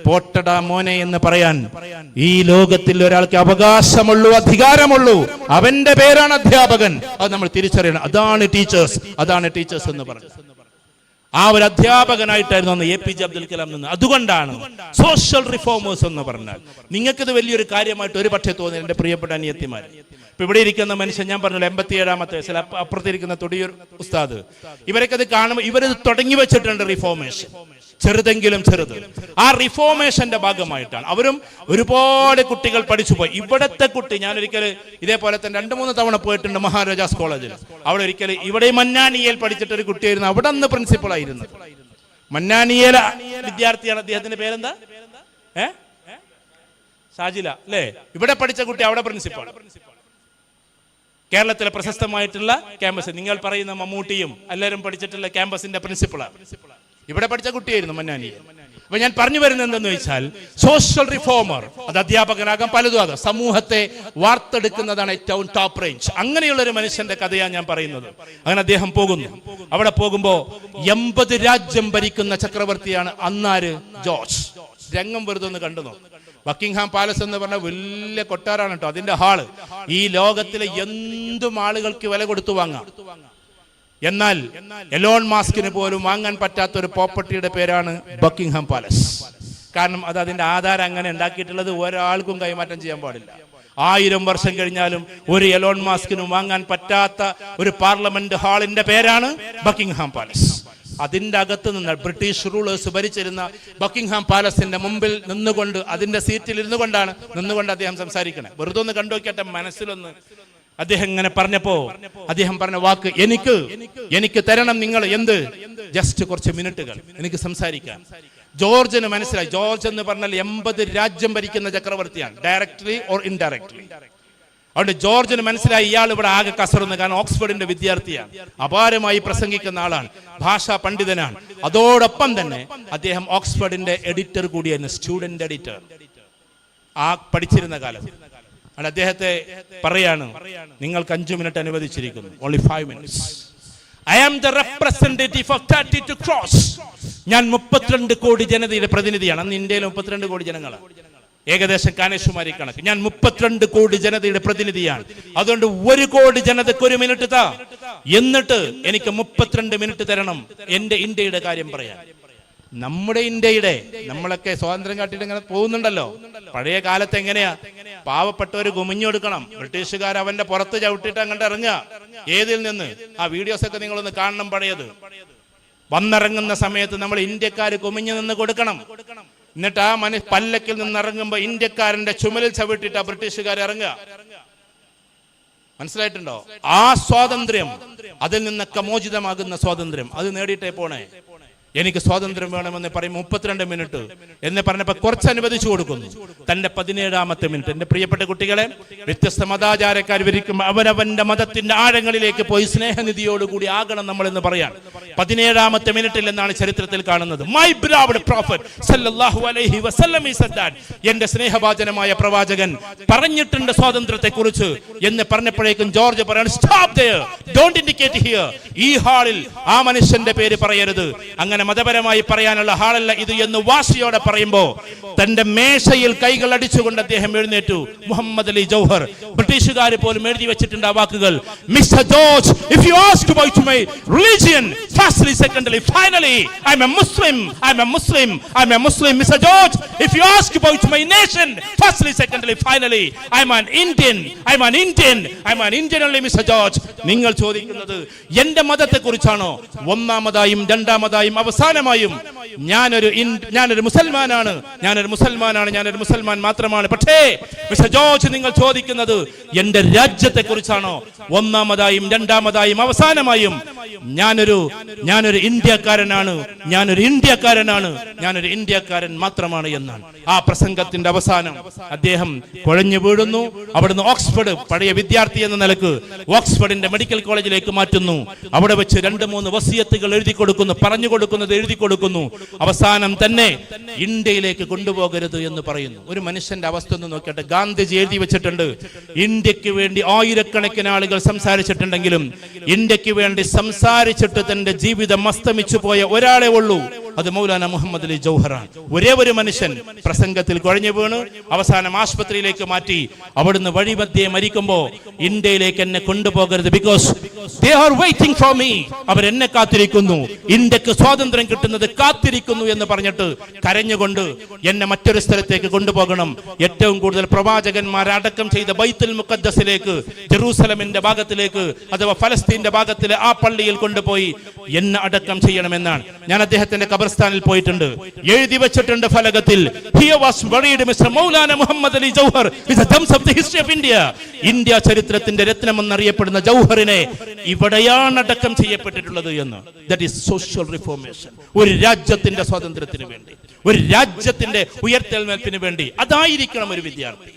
പോട്ടടാ മോനെ എന്ന് പറയാൻ ഈ ലോകത്തിൽ ഒരാൾക്ക് അവകാശമുള്ളൂ അധികാരമുള്ളൂ. അവന്റെ പേരാണ് അധ്യാപകൻ. അത് നമ്മൾ തിരിച്ചറിയണം. അതാണ് ടീച്ചേഴ്സ് അതാണ് ടീച്ചേഴ്സ് എന്ന് പറഞ്ഞു ആ ഒരു അധ്യാപകനായിട്ടായിരുന്നു അന്ന് A P J Abdul Kalam നിന്ന്. അതുകൊണ്ടാണ് സോഷ്യൽ റിഫോമേഴ്സ് എന്ന് പറഞ്ഞാൽ നിങ്ങൾക്കിത് വലിയൊരു കാര്യമായിട്ട് ഒരു പക്ഷേ തോന്നി എന്റെ പ്രിയപ്പെട്ട അനിയത്തിമാർ ഇപ്പൊ ഇവിടെ ഇരിക്കുന്ന മനുഷ്യൻ ഞാൻ പറഞ്ഞു എൺപത്തി ഏഴാമത്തെ വയസ്സിൽ അപ്പ- അപ്പുറത്തിരിക്കുന്ന തൊടിയൂർ ഉസ്താദ്. ഇവരൊക്കെ അത് കാണുമ്പോൾ ഇവരത് തുടങ്ങി വെച്ചിട്ടുണ്ട് റിഫോർമേഷൻ ചെറുതെങ്കിലും ചെറുത്. ആ റിഫോർമേഷന്റെ ഭാഗമായിട്ടാണ്. അവരും ഒരുപാട് കുട്ടികൾ പഠിച്ചു പോയി ഇവിടത്തെ കുട്ടി ഞാൻ ഒരിക്കൽ ഇതേപോലെ തന്നെ രണ്ട് മൂന്ന് തവണ പോയിട്ടുണ്ട് മഹാരാജാസ് കോളേജിൽ. അവിടെ ഒരിക്കൽ ഇവിടെ മന്നാനിയൽ പഠിച്ചിട്ട് ഒരു കുട്ടിയായിരുന്നു. അവിടെ അന്ന് പ്രിൻസിപ്പൾ ആയിരുന്നു. മന്നാനിയല വിദ്യാർത്ഥിയാണ് അദ്ദേഹത്തിന്റെ പേരെന്താ? ഏ? ഷാജില അല്ലേ? ഇവിടെ പഠിച്ച കുട്ടി അവിടെ പ്രിൻസിപ്പൾ കേരളത്തിലെ പ്രശസ്തമായിട്ടുള്ള ക്യാമ്പസ്. നിങ്ങൾ പറയുന്ന മമ്മൂട്ടിയും എല്ലാവരും പഠിച്ചിട്ടുള്ള ക്യാമ്പസിന്റെ പ്രിൻസിപ്പളാണ്. ഇവിടെ പഠിച്ച കുട്ടിയായിരുന്നു മന്നാനി. അപ്പൊ ഞാൻ പറഞ്ഞു വരുന്നത് എന്തെന്ന് വെച്ചാൽ സോഷ്യൽ റിഫോമർ അത് അധ്യാപകനാകാം പലതും അത് സമൂഹത്തെ വാർത്തെടുക്കുന്നതാണ് ഏറ്റവും ടോപ്പ് റേഞ്ച് അങ്ങനെയുള്ള ഒരു മനുഷ്യന്റെ കഥയാണ് ഞാൻ പറയുന്നത്. അങ്ങനെ അദ്ദേഹം പോകുന്നു. അവിടെ പോകുമ്പോ എൺപത് രാജ്യം ഭരിക്കുന്ന ചക്രവർത്തിയാണ് അന്നാര്? ജോർജ്. രംഗം വെറുതെ ഒന്ന് കണ്ടു നോക്കും. ബക്കിംഗ്ഹാം പാലസ് എന്ന് പറഞ്ഞ വലിയ കൊട്ടാരാണ് കേട്ടോ. അതിന്റെ ഹാൾ ഈ ലോകത്തിലെ എന്തും ആളുകൾക്ക് വില കൊടുത്തു വാങ്ങാം. എന്നാൽ എലോൺ മാസ്കിന് പോലും വാങ്ങാൻ പറ്റാത്ത ഒരു പ്രോപ്പർട്ടിയുടെ പേരാണ് ബക്കിംഗ്ഹാം പാലസ് കാരണം അത് അതിന്റെ ആധാരം അങ്ങനെ ഉണ്ടാക്കിയിട്ടുള്ളത് ഒരാൾക്കും കൈമാറ്റം ചെയ്യാൻ പാടില്ല. ആയിരം വർഷം കഴിഞ്ഞാലും ഒരു എലോൺ മാസ്കിനും വാങ്ങാൻ പറ്റാത്ത ഒരു പാർലമെന്റ് ഹാളിന്റെ പേരാണ് ബക്കിംഗ്ഹാം പാലസ് അതിന്റെ അകത്ത് നിന്ന് ബ്രിട്ടീഷ് റൂളേഴ്സ് ഭരിച്ചിരുന്ന ബക്കിംഗ്ഹാം പാലസിന്റെ മുമ്പിൽ നിന്നുകൊണ്ട് അതിന്റെ സീറ്റിൽ ഇരുന്നു കൊണ്ടാണ് നിന്നുകൊണ്ട് അദ്ദേഹം സംസാരിക്കണേ. വെറുതെ ഒന്ന് കണ്ടുവയ്ക്കട്ടെ മനസ്സിലൊന്ന്. അദ്ദേഹം ഇങ്ങനെ പറഞ്ഞപ്പോ അദ്ദേഹം പറഞ്ഞ വാക്ക് എനിക്ക് എനിക്ക് തരണം നിങ്ങൾ എന്ത്? ജസ്റ്റ് കുറച്ച് മിനിറ്റുകൾ. എനിക്ക് സംസാരിക്കാം. ജോർജിന് മനസ്സിലായി. ജോർജ് എന്ന് പറഞ്ഞാൽ എൺപത് രാജ്യം ഭരിക്കുന്ന ചക്രവർത്തിയാണ്. ഡയറക്ട്ലി ഓർ ഇൻഡയറക്ട്ലി അതുകൊണ്ട് ജോർജിന് മനസ്സിലായി ഇയാൾ ഇവിടെ ആകെ കസറുന്നു കാരണം ഓക്സ്ഫോർഡിന്റെ വിദ്യാർത്ഥിയാണ്. അപാരമായി പ്രസംഗിക്കുന്ന ആളാണ്. ഭാഷാ പണ്ഡിതനാണ്. അതോടൊപ്പം തന്നെ അദ്ദേഹം ഓക്സ്ഫോർഡിന്റെ എഡിറ്റർ കൂടിയായിരുന്നു സ്റ്റുഡന്റ് എഡിറ്റർ. ആ പഠിച്ചിരുന്ന കാലം. അല്ല അദ്ദേഹത്തെ പറയാണ് നിങ്ങൾക്ക് അഞ്ചു മിനിറ്റ് അനുവദിച്ചിരിക്കുന്നു. Only five minutes I am the representative of thirty two crores ഞാൻ മുപ്പത്തിരണ്ട് കോടി ജനതയുടെ പ്രതിനിധിയാണ്. അന്ന് ഇന്ത്യയിൽ മുപ്പത്തിരണ്ട് കോടി ജനങ്ങളാണ്. ഏകദേശം കാനേശുമാരി കണക്ക്. ഞാൻ മുപ്പത്തിരണ്ട് കോടി ജനതയുടെ പ്രതിനിധിയാണ്. അതുകൊണ്ട് ഒരു കോടി ജനതയ്ക്ക് ഒരു മിനിറ്റ് താ. എന്നിട്ട് എനിക്ക് മുപ്പത്തിരണ്ട് മിനിറ്റ് തരണം. എന്റെ ഇന്ത്യയുടെ കാര്യം പറയാൻ. നമ്മുടെ ഇന്ത്യയുടെ നമ്മളൊക്കെ സ്വാതന്ത്ര്യം കാട്ടിട്ട് ഇങ്ങനെ പോകുന്നുണ്ടല്ലോ. പഴയ കാലത്ത് എങ്ങനെയാ? പാവപ്പെട്ടവർ കുമിഞ്ഞൊടുക്കണം ബ്രിട്ടീഷുകാർ അവന്റെ പുറത്ത് ചവിട്ടിട്ട് അങ്ങോട്ട് ഇറങ്ങുക. ഏതിൽ നിന്ന്? ആ വീഡിയോസ് ഒക്കെ നിങ്ങളൊന്ന് കാണണം പഴയത്. വന്നിറങ്ങുന്ന സമയത്ത് നമ്മൾ ഇന്ത്യക്കാർ കുമിഞ്ഞു നിന്ന് കൊടുക്കണം. എന്നിട്ട് ആ മനുഷ്യ പല്ലക്കിൽ നിന്ന് ഇറങ്ങുമ്പോ ഇന്ത്യക്കാരന്റെ ചുമലിൽ ചവിട്ടിട്ട് ആ ബ്രിട്ടീഷുകാർ ഇറങ്ങുക. മനസ്സിലായിട്ടുണ്ടോ? ആ സ്വാതന്ത്ര്യം അതിൽ നിന്നൊക്കെ മോചിതമാകുന്ന സ്വാതന്ത്ര്യം. അത് നേടിയിട്ടേ പോണേ. എനിക്ക് സ്വാതന്ത്ര്യം വേണമെന്ന് പറയും മുപ്പത്തിരണ്ട് മിനിറ്റ്. എന്ന് പറഞ്ഞപ്പോൾ കുറച്ച് അനുവദിച്ചു കൊടുക്കുന്നു. തന്റെ പതിനേഴാമത്തെ മിനിറ്റ്. എന്റെ പ്രിയപ്പെട്ട കുട്ടികളെ വ്യത്യസ്ത മതാചാരക്കാർ വിരിക്കും അവരവന്റെ മതത്തിന്റെ ആഴങ്ങളിലേക്ക് പോയി സ്നേഹനിധിയോടുകൂടി ആകണം നമ്മൾ എന്ന് പറയാൻ. പതിനേഴാമത്തെ മിനിറ്റിൽ എന്നാണ് ചരിത്രത്തിൽ കാണുന്നത്. മൈ ബ്രാവഡ് പ്രോഫറ്റ് സല്ലല്ലാഹു അലൈഹി വസല്ലം എന്റെ സ്നേഹവാചനമായ പ്രവാചകൻ പറഞ്ഞിട്ടുണ്ട് സ്വാതന്ത്ര്യത്തെ കുറിച്ച് എന്ന് പറഞ്ഞപ്പോഴേക്കും ജോർജ് പറയാണ് സ്റ്റോപ്പ് ഡോണ്ട് ഇൻഡിക്കേറ്റ് ഹിയർ ഈ ഹാളിൽ ആ മനുഷ്യന്റെ പേര് പറയരുത്. അങ്ങനെ അങ്ങനെ മതപരമായി പറയാനുള്ള ഹാളല്ല ഇത് എന്ന് വാശിയോടെ പറയുമ്പോ തന്റെ മേശയിൽ കൈകൾ അടിച്ചുകൊണ്ട് അദ്ദേഹം എഴുന്നേറ്റു. മുഹമ്മദ് അലി ജൗഹർ. ബ്രിട്ടീഷുകാർ പോലും എഴുതി വെച്ചിട്ടുണ്ട് ആ വാക്കുകൾ. Mister George if you ask about my religion firstly secondly finally I'm a Muslim I'm a Muslim I'm a Muslim Mister George if you ask about my nation firstly secondly finally I'm an Indian I'm an Indian I'm an Indian only Mister George നിങ്ങൾ ചോദിക്കുന്നത് എന്റെ മതത്തെ കുറിച്ചാണോ ഒന്നാമതായും രണ്ടാമതായും അവസാനമായും ഞാനൊരു ഞാനൊരു മുസൽമാനാണ്. ഞാനൊരു മുസൽമാനാണ്. ഞാനൊരു മുസൽമാൻ മാത്രമാണ്. പക്ഷേ മിസ്റ്റർ ജോർജ് നിങ്ങൾ ചോദിക്കുന്നത് എന്റെ രാജ്യത്തെ കുറിച്ചാണോ ഒന്നാമതായും രണ്ടാമതായും അവസാനമായും. ഞാനൊരു ഞാനൊരു ഇന്ത്യക്കാരനാണ്. ഞാനൊരു ഇന്ത്യക്കാരനാണ്. ഞാനൊരു ഇന്ത്യക്കാരൻ മാത്രമാണ് എന്നാണ്. ആ പ്രസംഗത്തിന്റെ അവസാനം അദ്ദേഹം കുഴഞ്ഞു വീഴുന്നു. അവിടുന്ന് ഓക്സ്ഫോർഡ് പഴയ വിദ്യാർത്ഥി എന്ന നിലയ്ക്ക് ഓക്സ്ഫോർഡിന്റെ മെഡിക്കൽ കോളേജിലേക്ക് മാറ്റുന്നു. അവിടെ വെച്ച് രണ്ട് മൂന്ന് വസിയത്തുകൾ എഴുതി കൊടുക്കുന്നു. പറഞ്ഞു കൊടുക്കുന്നത് എഴുതി കൊടുക്കുന്നു. അവസാനം തന്നെ ഇന്ത്യയിലേക്ക് കൊണ്ടുപോകരുത് എന്ന് പറയുന്നു. ഒരു മനുഷ്യന്റെ അവസ്ഥ ഒന്ന് നോക്കട്ടെ. ഗാന്ധിജി എഴുതി വെച്ചിട്ടുണ്ട്. ഇന്ത്യയ്ക്ക് വേണ്ടി ആയിരക്കണക്കിന് ആളുകൾ സംസാരിച്ചിട്ടുണ്ടെങ്കിലും ഇന്ത്യയ്ക്ക് വേണ്ടി സംസാരിച്ചിട്ട് തന്റെ ജീവിതം അസ്തമിച്ചു പോയ ഒരാളെ ഉള്ളൂ. അത് മൗലാന മുഹമ്മദ് അലി ജൗഹറാണ്. ഒരേ ഒരു മനുഷ്യൻ പ്രസംഗത്തിൽ കുഴഞ്ഞു വീണ്. അവസാനം ആശുപത്രിയിലേക്ക് മാറ്റി അവിടുന്ന് വഴിമധ്യേ മരിക്കുമ്പോ ഇന്ത്യയിലേക്ക് എന്നെ കൊണ്ടുപോകരുത് because they are waiting for me അവർ എന്നെ കാത്തിരിക്കുന്നു. ഇന്ത്യയ്ക്ക് സ്വാതന്ത്ര്യം കിട്ടുന്നത് കാത്തിരിക്കുന്നു എന്ന് പറഞ്ഞിട്ട് കരഞ്ഞുകൊണ്ട് എന്നെ മറ്റൊരു സ്ഥലത്തേക്ക് കൊണ്ടുപോകണം. ഏറ്റവും കൂടുതൽ പ്രവാചകന്മാർ അടക്കം ചെയ്ത ബൈത്തുൽ മുഖദ്ദസിലേക്ക് ജെറൂസലമിന്റെ ഭാഗത്തിലേക്ക് അഥവാ ഫലസ്തീന്റെ ഭാഗത്തിലെ ആ പള്ളിയിൽ കൊണ്ടുപോയി എന്നെ അടക്കം ചെയ്യണമെന്നാണ്. ഞാൻ അദ്ദേഹത്തിന്റെ കബർസ്ഥാനിൽ പോയിട്ടുണ്ട്. എഴുതി വെച്ചിട്ടുണ്ട് ഫലകത്തിൽ Muhammad Ali Jauhar history of India. India ചരിത്രത്തിന്റെ രത്നം എന്നറിയപ്പെടുന്ന ജൗഹറിനെ ഇവിടെയാണ് അടക്കം ചെയ്യപ്പെട്ടിട്ടുള്ളത് എന്ന്. ദാറ്റ് ഈസ് സോഷ്യൽ റിഫോർമേഷൻ ഒരു രാജ്യത്തിന്റെ സ്വാതന്ത്ര്യത്തിന് വേണ്ടി ഒരു രാജ്യത്തിന്റെ ഉയർത്തെഴുന്നേൽപ്പിന് വേണ്ടി അതായിരിക്കണം ഒരു വിദ്യാർത്ഥി.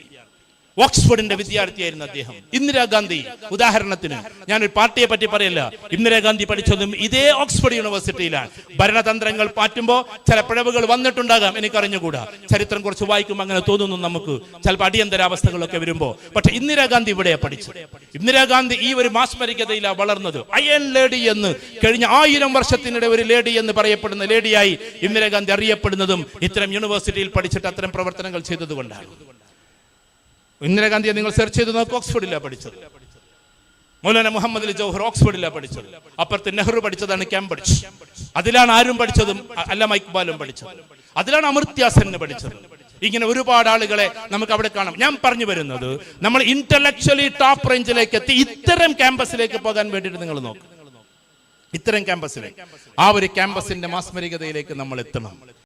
ഓക്സ്ഫോർഡിന്റെ വിദ്യാർത്ഥിയായിരുന്നു അദ്ദേഹം. ഇന്ദിരാഗാന്ധി. ഉദാഹരണത്തിന് ഞാൻ ഒരു പാർട്ടിയെ പറ്റി പറയില്ല. ഇന്ദിരാഗാന്ധി പഠിച്ചതും ഇതേ ഓക്സ്ഫോർഡ് യൂണിവേഴ്സിറ്റിയിലാണ്. ഭരണതന്ത്രങ്ങൾ പാറ്റുമ്പോൾ ചില പിഴവുകൾ വന്നിട്ടുണ്ടാകാം എനിക്കറിഞ്ഞുകൂടാ. ചരിത്രം കുറച്ച് വായിക്കും അങ്ങനെ തോന്നുന്നു നമുക്ക്. ചിലപ്പോൾ അടിയന്തരാവസ്ഥകളൊക്കെ വരുമ്പോൾ പക്ഷെ ഇന്ദിരാഗാന്ധി ഇവിടെ പഠിച്ചു ഇന്ദിരാഗാന്ധി ഈ ഒരു മാസ്മരികതയിലാണ് വളർന്നത്. അയൺ ലേഡി എന്ന് കഴിഞ്ഞ ആയിരം വർഷത്തിനിടെ ഒരു ലേഡി എന്ന് പറയപ്പെടുന്ന ലേഡിയായി ഇന്ദിരാഗാന്ധി അറിയപ്പെടുന്നതും ഇത്തരം യൂണിവേഴ്സിറ്റിയിൽ പഠിച്ചിട്ട് അത്തരം പ്രവർത്തനങ്ങൾ ചെയ്തതുകൊണ്ടാണ്. ഇന്ദിരാഗാന്ധിയെ നിങ്ങൾ സെർച്ച് ചെയ്ത് നോക്ക് ഓക്സ്ഫോർഡിലാണ് പഠിച്ചത്. മൗലാന മുഹമ്മദ് അലി ജൗഹർ ഓക്സ്ഫോർഡിലാണ് പഠിച്ചത്. അപ്പുറത്ത് നെഹ്റു പഠിച്ചതാണ് കാംബ്രിഡ്ജ് അതിലാണ് ആരും പഠിച്ചതും അല്ലാമ ഇക്ബാലും പഠിച്ചത്. അതിലാണ് അമൃത്യാസന് പഠിച്ചത്. ഇങ്ങനെ ഒരുപാട് ആളുകളെ നമുക്ക് അവിടെ കാണാം. ഞാൻ പറഞ്ഞു വരുന്നത് നമ്മൾ ഇന്റലക്ച്വലി ടോപ്പ് റേഞ്ചിലേക്ക് എത്തി ഇത്തരം ക്യാമ്പസിലേക്ക് പോകാൻ വേണ്ടിയിട്ട് നിങ്ങൾ നോക്കും. ഇത്തരം ക്യാമ്പസിലേക്ക് ആ ഒരു ക്യാമ്പസിന്റെ മാസ്മരികതയിലേക്ക് നമ്മൾ എത്തണം.